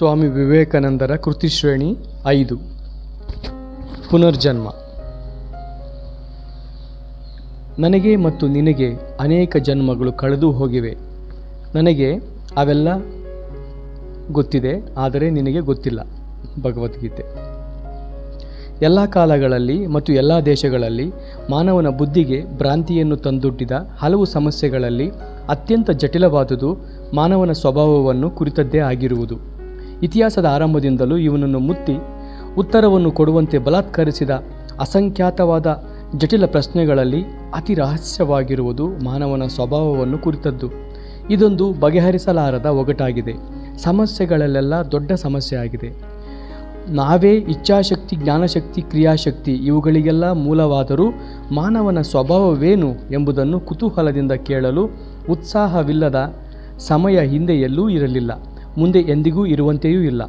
ಸ್ವಾಮಿ ವಿವೇಕಾನಂದರ ಕೃತಿಶ್ರೇಣಿ ಐದು. ಪುನರ್ಜನ್ಮ. ನನಗೆ ಮತ್ತು ನಿನಗೆ ಅನೇಕ ಜನ್ಮಗಳು ಕಳೆದು ಹೋಗಿವೆ. ನನಗೆ ಅವೆಲ್ಲ ಗೊತ್ತಿದೆ, ಆದರೆ ನಿನಗೆ ಗೊತ್ತಿಲ್ಲ. ಭಗವದ್ಗೀತೆ. ಎಲ್ಲ ಕಾಲಗಳಲ್ಲಿ ಮತ್ತು ಎಲ್ಲ ದೇಶಗಳಲ್ಲಿ ಮಾನವನ ಬುದ್ಧಿಗೆ ಭ್ರಾಂತಿಯನ್ನು ತಂದೊಡ್ಡಿದ ಹಲವು ಸಮಸ್ಯೆಗಳಲ್ಲಿ ಅತ್ಯಂತ ಜಟಿಲವಾದುದು ಮಾನವನ ಸ್ವಭಾವವನ್ನು ಕುರಿತದ್ದೇ ಆಗಿರುವುದು. ಇತಿಹಾಸದ ಆರಂಭದಿಂದಲೂ ಇವನನ್ನು ಮುತ್ತಿ ಉತ್ತರವನ್ನು ಕೊಡುವಂತೆ ಬಲಾತ್ಕರಿಸಿದ ಅಸಂಖ್ಯಾತವಾದ ಜಟಿಲ ಪ್ರಶ್ನೆಗಳಲ್ಲಿ ಅತಿ ರಹಸ್ಯವಾಗಿರುವುದು ಮಾನವನ ಸ್ವಭಾವವನ್ನು ಕುರಿತದ್ದು. ಇದೊಂದು ಬಗೆಹರಿಸಲಾರದ ಒಗಟಾಗಿದೆ. ಸಮಸ್ಯೆಗಳಲ್ಲೆಲ್ಲ ದೊಡ್ಡ ಸಮಸ್ಯೆ ಆಗಿದೆ ನಾವೇ ಇಚ್ಛಾಶಕ್ತಿ, ಜ್ಞಾನಶಕ್ತಿ, ಕ್ರಿಯಾಶಕ್ತಿ ಇವುಗಳಿಗೆಲ್ಲ ಮೂಲವಾದರೂ ಮಾನವನ ಸ್ವಭಾವವೇನು ಎಂಬುದನ್ನು ಕುತೂಹಲದಿಂದ ಕೇಳಲು ಉತ್ಸಾಹವಿಲ್ಲದ ಸಮಯ ಹಿಂದೆಯಲ್ಲೂ ಇರಲಿಲ್ಲ. ಮುಂದೆ ಎಂದಿಗೂ ಇರುವಂತೆಯೂ ಇಲ್ಲ.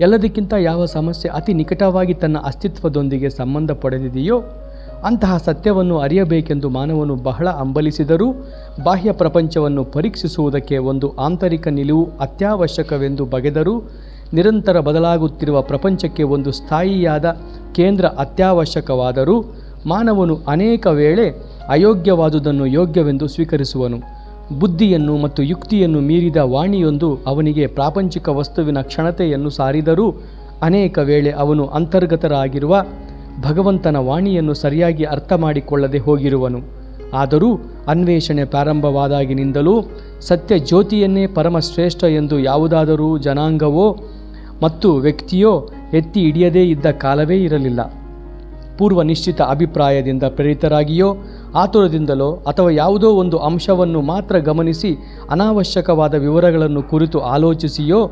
ಎಲ್ಲದಕ್ಕಿಂತ ಯಾವ ಸಮಸ್ಯೆ ಅತಿ ನಿಕಟವಾಗಿ ತನ್ನ ಅಸ್ತಿತ್ವದೊಂದಿಗೆ ಸಂಬಂಧ ಪಡೆದಿದೆಯೋ, ಅಂತಹ ಸತ್ಯವನ್ನು ಅರಿಯಬೇಕೆಂದು ಮಾನವನು ಬಹಳ ಅಂಬಲಿಸಿದರೂ ಬಾಹ್ಯ ಪ್ರಪಂಚವನ್ನು ಪರೀಕ್ಷಿಸುವುದಕ್ಕೆ ಒಂದು ಆಂತರಿಕ ನಿಲುವು ಅತ್ಯವಶ್ಯಕವೆಂದು ಬಗೆದರೂ, ನಿರಂತರ ಬದಲಾಗುತ್ತಿರುವ ಪ್ರಪಂಚಕ್ಕೆ ಒಂದು ಸ್ಥಾಯಿಯಾದ ಕೇಂದ್ರ ಅತ್ಯವಶ್ಯಕವಾದರೂ, ಮಾನವನು ಅನೇಕ ವೇಳೆ ಅಯೋಗ್ಯವಾದುದನ್ನು ಯೋಗ್ಯವೆಂದು ಸ್ವೀಕರಿಸುವನು. ಬುದ್ಧಿಯನ್ನು ಮತ್ತು ಯುಕ್ತಿಯನ್ನು ಮೀರಿದ ವಾಣಿಯೊಂದು ಅವನಿಗೆ ಪ್ರಾಪಂಚಿಕ ವಸ್ತುವಿನ ಕ್ಷಣತೆಯನ್ನು ಸಾರಿದರೂ ಅನೇಕ ವೇಳೆ ಅವನು ಅಂತರ್ಗತರಾಗಿರುವ ಭಗವಂತನ ವಾಣಿಯನ್ನು ಸರಿಯಾಗಿ ಅರ್ಥ ಮಾಡಿಕೊಳ್ಳದೆ ಹೋಗಿರುವನು. ಆದರೂ ಅನ್ವೇಷಣೆ ಪ್ರಾರಂಭವಾದಾಗಿನಿಂದಲೂ ಸತ್ಯ ಜ್ಯೋತಿಯನ್ನೇ ಪರಮಶ್ರೇಷ್ಠ ಎಂದು ಯಾವುದಾದರೂ ಜನಾಂಗವೋ ಮತ್ತು ವ್ಯಕ್ತಿಯೋ ಎತ್ತಿ ಹಿಡಿಯದೇ ಇದ್ದ ಕಾಲವೇ ಇರಲಿಲ್ಲ. ಪೂರ್ವ ನಿಶ್ಚಿತ ಅಭಿಪ್ರಾಯದಿಂದ ಪ್ರೇರಿತರಾಗಿಯೋ ಆತುರದಿಂದಲೋ ಅಥವಾ ಯಾವುದೋ ಒಂದು ಅಂಶವನ್ನು ಮಾತ್ರ ಗಮನಿಸಿ ಅನಾವಶ್ಯಕವಾದ ವಿವರಗಳನ್ನು ಕುರಿತು ಆಲೋಚಿಸಿಯೋ,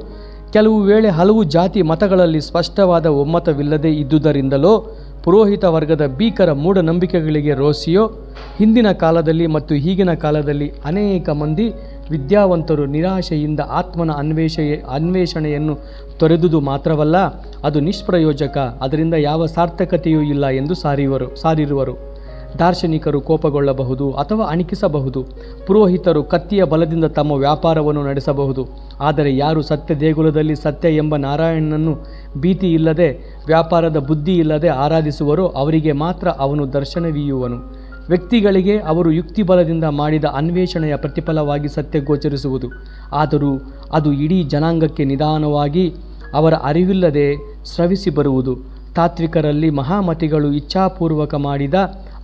ಕೆಲವು ವೇಳೆ ಹಲವು ಜಾತಿ ಮತಗಳಲ್ಲಿ ಸ್ಪಷ್ಟವಾದ ಒಮ್ಮತವಿಲ್ಲದೆ ಇದ್ದುದರಿಂದಲೋ, ಪುರೋಹಿತ ವರ್ಗದ ಭೀಕರ ಮೂಢನಂಬಿಕೆಗಳಿಗೆ ರೋಸಿಯೋ, ಹಿಂದಿನ ಕಾಲದಲ್ಲಿ ಮತ್ತು ಈಗಿನ ಕಾಲದಲ್ಲಿ ಅನೇಕ ಮಂದಿ ವಿದ್ಯಾವಂತರು ನಿರಾಶೆಯಿಂದ ಆತ್ಮನ ಅನ್ವೇಷ, ಅನ್ವೇಷಣೆಯನ್ನು ತೊರೆದುದು ಮಾತ್ರವಲ್ಲ, ಅದು ನಿಷ್ಪ್ರಯೋಜಕ, ಅದರಿಂದ ಯಾವ ಸಾರ್ಥಕತೆಯೂ ಇಲ್ಲ ಎಂದು ಸಾರಿವರು, ಸಾರಿರುವರು. ದಾರ್ಶನಿಕರು ಕೋಪಗೊಳ್ಳಬಹುದು ಅಥವಾ ಅಣಕಿಸಬಹುದು. ಪುರೋಹಿತರು ಕತ್ತಿಯ ಬಲದಿಂದ ತಮ್ಮ ವ್ಯಾಪಾರವನ್ನು ನಡೆಸಬಹುದು. ಆದರೆ ಯಾರು ಸತ್ಯ ದೇಗುಲದಲ್ಲಿ ಸತ್ಯ ಎಂಬ ನಾರಾಯಣನನ್ನು ಭೀತಿ ಇಲ್ಲದೆ ವ್ಯಾಪಾರದ ಬುದ್ಧಿ ಇಲ್ಲದೆ ಆರಾಧಿಸುವರೋ ಅವರಿಗೆ ಮಾತ್ರ ಅವನು ದರ್ಶನವೀಯುವನು. ವ್ಯಕ್ತಿಗಳಿಗೆ ಅವರು ಯುಕ್ತಿ ಬಲದಿಂದ ಮಾಡಿದ ಅನ್ವೇಷಣೆಯ ಪ್ರತಿಫಲವಾಗಿ ಸತ್ಯ ಗೋಚರಿಸುವುದು. ಆದರೂ ಅದು ಇಡೀ ಜನಾಂಗಕ್ಕೆ ನಿಧಾನವಾಗಿ ಅವರ ಅರಿವಿಲ್ಲದೆ ಸ್ರವಿಸಿ ಬರುವುದು. ತಾತ್ವಿಕರಲ್ಲಿ ಮಹಾಮತಿಗಳು ಇಚ್ಛಾಪೂರ್ವಕ ಮಾಡಿದ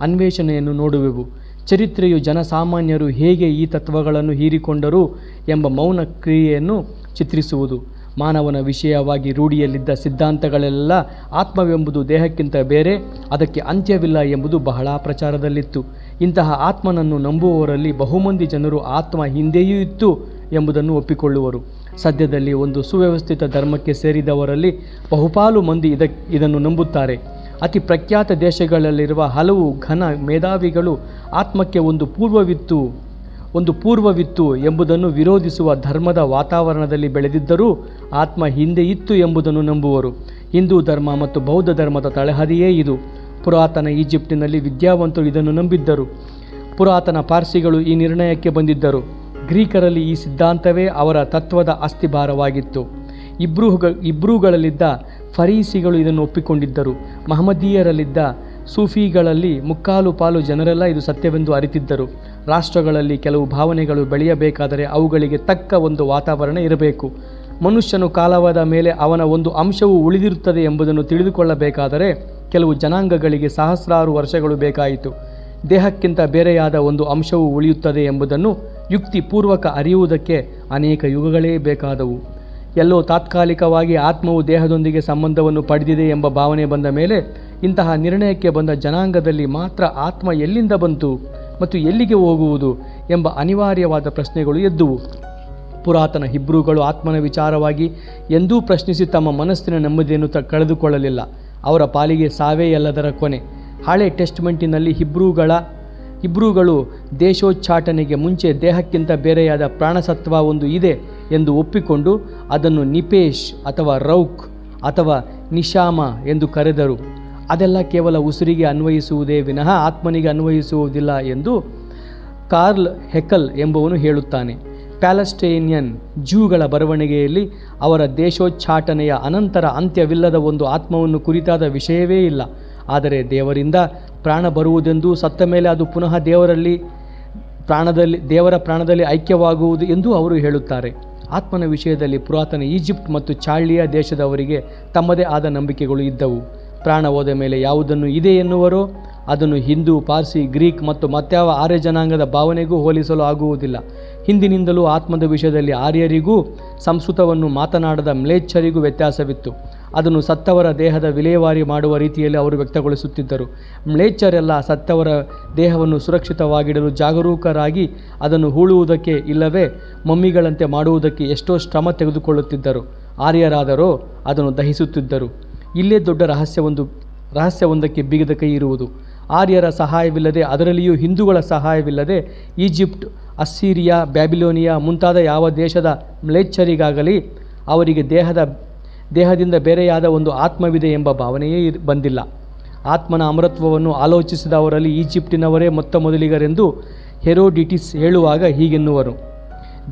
ಅನ್ವೇಷಣೆಯನ್ನು ನೋಡುವೆವು. ಚರಿತ್ರೆಯು ಜನಸಾಮಾನ್ಯರು ಹೇಗೆ ಈ ತತ್ವಗಳನ್ನು ಹೀರಿಕೊಂಡರು ಎಂಬ ಮೌನ ಕ್ರಿಯೆಯನ್ನು ಚಿತ್ರಿಸುವುದು. ಮಾನವನ ವಿಷಯವಾಗಿ ರೂಢಿಯಲ್ಲಿದ್ದ ಸಿದ್ಧಾಂತಗಳೆಲ್ಲ ಆತ್ಮವೆಂಬುದು ದೇಹಕ್ಕಿಂತ ಬೇರೆ, ಅದಕ್ಕೆ ಅಂತ್ಯವಿಲ್ಲ ಎಂಬುದು ಬಹಳ ಪ್ರಚಾರದಲ್ಲಿತ್ತು. ಇಂತಹ ಆತ್ಮನನ್ನು ನಂಬುವವರಲ್ಲಿ ಬಹುಮಂದಿ ಜನರು ಆತ್ಮ ಹಿಂದೆಯೂ ಇತ್ತು ಎಂಬುದನ್ನು ಒಪ್ಪಿಕೊಳ್ಳುವರು. ಸದ್ಯದಲ್ಲಿ ಒಂದು ಸುವ್ಯವಸ್ಥಿತ ಧರ್ಮಕ್ಕೆ ಸೇರಿದವರಲ್ಲಿ ಬಹುಪಾಲು ಮಂದಿ ಇದಕ್ಕೆ ಇದನ್ನು ನಂಬುತ್ತಾರೆ. ಅತಿ ಪ್ರಖ್ಯಾತ ದೇಶಗಳಲ್ಲಿರುವ ಹಲವು ಘನ ಮೇಧಾವಿಗಳು ಆತ್ಮಕ್ಕೆ ಒಂದು ಪೂರ್ವವಿತ್ತು. ಒಂದು ಪೂರ್ವವಿತ್ತು ಎಂಬುದನ್ನು ವಿರೋಧಿಸುವ ಧರ್ಮದ ವಾತಾವರಣದಲ್ಲಿ ಬೆಳೆದಿದ್ದರೂ ಆತ್ಮ ಹಿಂದೆ ಇತ್ತು ಎಂಬುದನ್ನು ನಂಬುವರು. ಹಿಂದೂ ಧರ್ಮ ಮತ್ತು ಬೌದ್ಧ ಧರ್ಮದ ತಳಹದಿಯೇ ಇದು. ಪುರಾತನ ಈಜಿಪ್ಟಿನಲ್ಲಿ ವಿದ್ಯಾವಂತರು ಇದನ್ನು ನಂಬಿದ್ದರು. ಪುರಾತನ ಪಾರ್ಸಿಗಳು ಈ ನಿರ್ಣಯಕ್ಕೆ ಬಂದಿದ್ದರು. ಗ್ರೀಕರಲ್ಲಿ ಈ ಸಿದ್ಧಾಂತವೇ ಅವರ ತತ್ವದ ಅಸ್ಥಿಭಾರವಾಗಿತ್ತು. ಇಬ್ರೂಗ ಇಬ್ರೂಗಳಲ್ಲಿದ್ದ ಫರೀಸಿಗಳು ಇದನ್ನು ಒಪ್ಪಿಕೊಂಡಿದ್ದರು. ಮಹಮ್ಮದೀಯರಲ್ಲಿದ್ದ ಸೂಫಿಗಳಲ್ಲಿ ಮುಕ್ಕಾಲು ಪಾಲು ಜನರೆಲ್ಲ ಇದು ಸತ್ಯವೆಂದು ಅರಿತಿದ್ದರು. ರಾಷ್ಟ್ರಗಳಲ್ಲಿ ಕೆಲವು ಭಾವನೆಗಳು ಬೆಳೆಯಬೇಕಾದರೆ ಅವುಗಳಿಗೆ ತಕ್ಕ ಒಂದು ವಾತಾವರಣ ಇರಬೇಕು. ಮನುಷ್ಯನು ಕಾಲವಾದ ಮೇಲೆ ಅವನ ಒಂದು ಅಂಶವು ಉಳಿದಿರುತ್ತದೆ ಎಂಬುದನ್ನು ತಿಳಿದುಕೊಳ್ಳಬೇಕಾದರೆ ಕೆಲವು ಜನಾಂಗಗಳಿಗೆ ಸಹಸ್ರಾರು ವರ್ಷಗಳು ಬೇಕಾಯಿತು. ದೇಹಕ್ಕಿಂತ ಬೇರೆಯಾದ ಒಂದು ಅಂಶವು ಉಳಿಯುತ್ತದೆ ಎಂಬುದನ್ನು ಯುಕ್ತಿಪೂರ್ವಕ ಅರಿಯುವುದಕ್ಕೆ ಅನೇಕ ಯುಗಗಳೇ ಬೇಕಾದವು. ಎಲ್ಲೋ ತಾತ್ಕಾಲಿಕವಾಗಿ ಆತ್ಮವು ದೇಹದೊಂದಿಗೆ ಸಂಬಂಧವನ್ನು ಪಡೆದಿದೆ ಎಂಬ ಭಾವನೆ ಬಂದ ಮೇಲೆ ಇಂತಹ ನಿರ್ಣಯಕ್ಕೆ ಬಂದ ಜನಾಂಗದಲ್ಲಿ ಮಾತ್ರ ಆತ್ಮ ಎಲ್ಲಿಂದ ಬಂತು ಮತ್ತು ಎಲ್ಲಿಗೆ ಹೋಗುವುದು ಎಂಬ ಅನಿವಾರ್ಯವಾದ ಪ್ರಶ್ನೆಗಳು ಎದ್ದುವು. ಪುರಾತನ ಹಿಬ್ರೂಗಳು ಆತ್ಮನ ವಿಚಾರವಾಗಿ ಎಂದೂ ಪ್ರಶ್ನಿಸಿ ತಮ್ಮ ಮನಸ್ಸಿನ ನೆಮ್ಮದಿಯನ್ನು ತ ಕಳೆದುಕೊಳ್ಳಲಿಲ್ಲ. ಅವರ ಪಾಲಿಗೆ ಸಾವೇ ಎಲ್ಲದರ ಕೊನೆ. ಹಳೆ ಟೆಸ್ಟ್ಮೆಂಟಿನಲ್ಲಿ ಹಿಬ್ರೂಗಳ ಇಬ್ರೂಗಳು ದೇಶೋಚ್ಛಾಟನೆಗೆ ಮುಂಚೆ ದೇಹಕ್ಕಿಂತ ಬೇರೆಯಾದ ಪ್ರಾಣಸತ್ವ ಒಂದು ಇದೆ. ಎಂದು ಒಪ್ಪಿಕೊಂಡು ಅದನ್ನು ನಿಪೇಶ್ ಅಥವಾ ರೌಕ್ ಅಥವಾ ನಿಶಾಮ ಎಂದು ಕರೆದರು. ಅದೆಲ್ಲ ಕೇವಲ ಉಸಿರಿಗೆ ಅನ್ವಯಿಸುವುದೇ ವಿನಃ ಆತ್ಮನಿಗೆ ಅನ್ವಯಿಸುವುದಿಲ್ಲ ಎಂದು ಕಾರ್ಲ್ ಹೆಕಲ್ ಎಂಬುವನು ಹೇಳುತ್ತಾನೆ. ಪ್ಯಾಲೆಸ್ಟೇನಿಯನ್ ಜೂಗಳ ಬರವಣಿಗೆಯಲ್ಲಿ ಅವರ ದೇಶೋಚ್ಛಾಟನೆಯ ಅನಂತರ ಅಂತ್ಯವಿಲ್ಲದ ಒಂದು ಆತ್ಮವನ್ನು ಕುರಿತಾದ ವಿಷಯವೇ ಇಲ್ಲ. ಆದರೆ ದೇವರಿಂದ ಪ್ರಾಣ ಬರುವುದೆಂದು ಸತ್ತ ಮೇಲೆ ಅದು ಪುನಃ ದೇವರಲ್ಲಿ ಪ್ರಾಣದಲ್ಲಿ ದೇವರ ಪ್ರಾಣದಲ್ಲಿ ಐಕ್ಯವಾಗುವುದು ಎಂದು ಅವರು ಹೇಳುತ್ತಾರೆ. ಆತ್ಮನ ವಿಷಯದಲ್ಲಿ ಪುರಾತನ ಈಜಿಪ್ಟ್ ಮತ್ತು ಚಾಳ್ಳಿಯ ದೇಶದವರಿಗೆ ತಮ್ಮದೇ ಆದ ನಂಬಿಕೆಗಳು ಇದ್ದವು. ಪ್ರಾಣ ಹೋದ ಮೇಲೆ ಯಾವುದನ್ನು ಇದೆ ಎನ್ನುವರೋ, ಅದನ್ನು ಹಿಂದೂ, ಪಾರ್ಸಿ, ಗ್ರೀಕ್ ಮತ್ತು ಮತ್ಯಾವ ಆರ್ಯ ಜನಾಂಗದ ಭಾವನೆಗೂ ಹೋಲಿಸಲು ಆಗುವುದಿಲ್ಲ. ಹಿಂದಿನಿಂದಲೂ ಆತ್ಮದ ವಿಷಯದಲ್ಲಿ ಆರ್ಯರಿಗೂ, ಸಂಸ್ಕೃತವನ್ನು ಮಾತನಾಡದ ಮ್ಲೇಚ್ಛರಿಗೂ ವ್ಯತ್ಯಾಸವಿತ್ತು. ಅದನ್ನು ಸತ್ತವರ ದೇಹದ ವಿಲೇವಾರಿ ಮಾಡುವ ರೀತಿಯಲ್ಲಿ ಅವರು ವ್ಯಕ್ತಗೊಳಿಸುತ್ತಿದ್ದರು. ಮ್ಲೇಚ್ಛರೆಲ್ಲ ಸತ್ತವರ ದೇಹವನ್ನು ಸುರಕ್ಷಿತವಾಗಿಡಲು ಜಾಗರೂಕರಾಗಿ ಅದನ್ನು ಹೂಳುವುದಕ್ಕೆ ಇಲ್ಲವೇ ಮಮ್ಮಿಗಳಂತೆ ಮಾಡುವುದಕ್ಕೆ ಎಷ್ಟೋ ಶ್ರಮ ತೆಗೆದುಕೊಳ್ಳುತ್ತಿದ್ದರು. ಆರ್ಯರಾದರೋ ಅದನ್ನು ದಹಿಸುತ್ತಿದ್ದರು. ಇಲ್ಲೇ ದೊಡ್ಡ ರಹಸ್ಯವೊಂದು, ರಹಸ್ಯವೊಂದಕ್ಕೆ ಬಿಗಿದ ಕೈ ಇರುವುದು. ಆರ್ಯರ ಸಹಾಯವಿಲ್ಲದೆ ಅದರಲ್ಲಿಯೂ ಹಿಂದೂಗಳ ಸಹಾಯವಿಲ್ಲದೆ ಈಜಿಪ್ಟ್, ಅಸ್ಸೀರಿಯಾ, ಬ್ಯಾಬಿಲೋನಿಯಾ ಮುಂತಾದ ಯಾವ ದೇಶದ ಮ್ಲೇಚ್ಛರಿಗಾಗಲಿ ಅವರಿಗೆ ದೇಹದ ದೇಹದಿಂದ ಬೇರೆಯಾದ ಒಂದು ಆತ್ಮವಿದೆ ಎಂಬ ಭಾವನೆಯೇ ಬಂದಿಲ್ಲ. ಆತ್ಮನ ಅಮರತ್ವವನ್ನು ಆಲೋಚಿಸಿದವರಲ್ಲಿ ಈಜಿಪ್ಟಿನವರೇ ಮೊತ್ತ ಮೊದಲಿಗರೆಂದು ಹೆರೋಡಿಟಿಸ್ ಹೇಳುವಾಗ ಹೀಗೆನ್ನುವರು.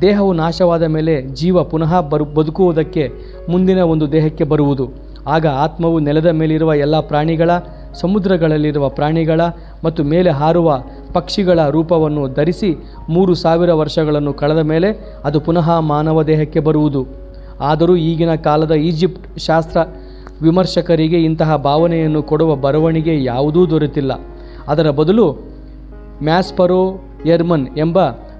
ದೇಹವು ನಾಶವಾದ ಮೇಲೆ ಜೀವ ಪುನಃ ಬರು, ಬದುಕುವುದಕ್ಕೆ ಮುಂದಿನ ಒಂದು ದೇಹಕ್ಕೆ ಬರುವುದು. ಆಗ ಆತ್ಮವು ನೆಲದ ಮೇಲಿರುವ ಎಲ್ಲ ಪ್ರಾಣಿಗಳ, ಸಮುದ್ರಗಳಲ್ಲಿರುವ ಪ್ರಾಣಿಗಳ ಮತ್ತು ಮೇಲೆ ಹಾರುವ ಪಕ್ಷಿಗಳ ರೂಪವನ್ನು ಧರಿಸಿ ಮೂರು ಸಾವಿರ ವರ್ಷಗಳನ್ನು ಕಳೆದ ಮೇಲೆ ಅದು ಪುನಃ ಮಾನವ ದೇಹಕ್ಕೆ ಬರುವುದು. ಆದರೂ ಈಗಿನ ಕಾಲದ ಈಜಿಪ್ಟ್ ಶಾಸ್ತ್ರ ವಿಮರ್ಶಕರಿಗೆ ಇಂತಹ ಭಾವನೆಯನ್ನು ಕೊಡುವ ಬರವಣಿಗೆ ಯಾವುದೂ ದೊರೆತಿಲ್ಲ. ಅದರ ಬದಲು ಮ್ಯಾಸ್ಪರೋ ಎರ್ಮನ್ ಎಂಬ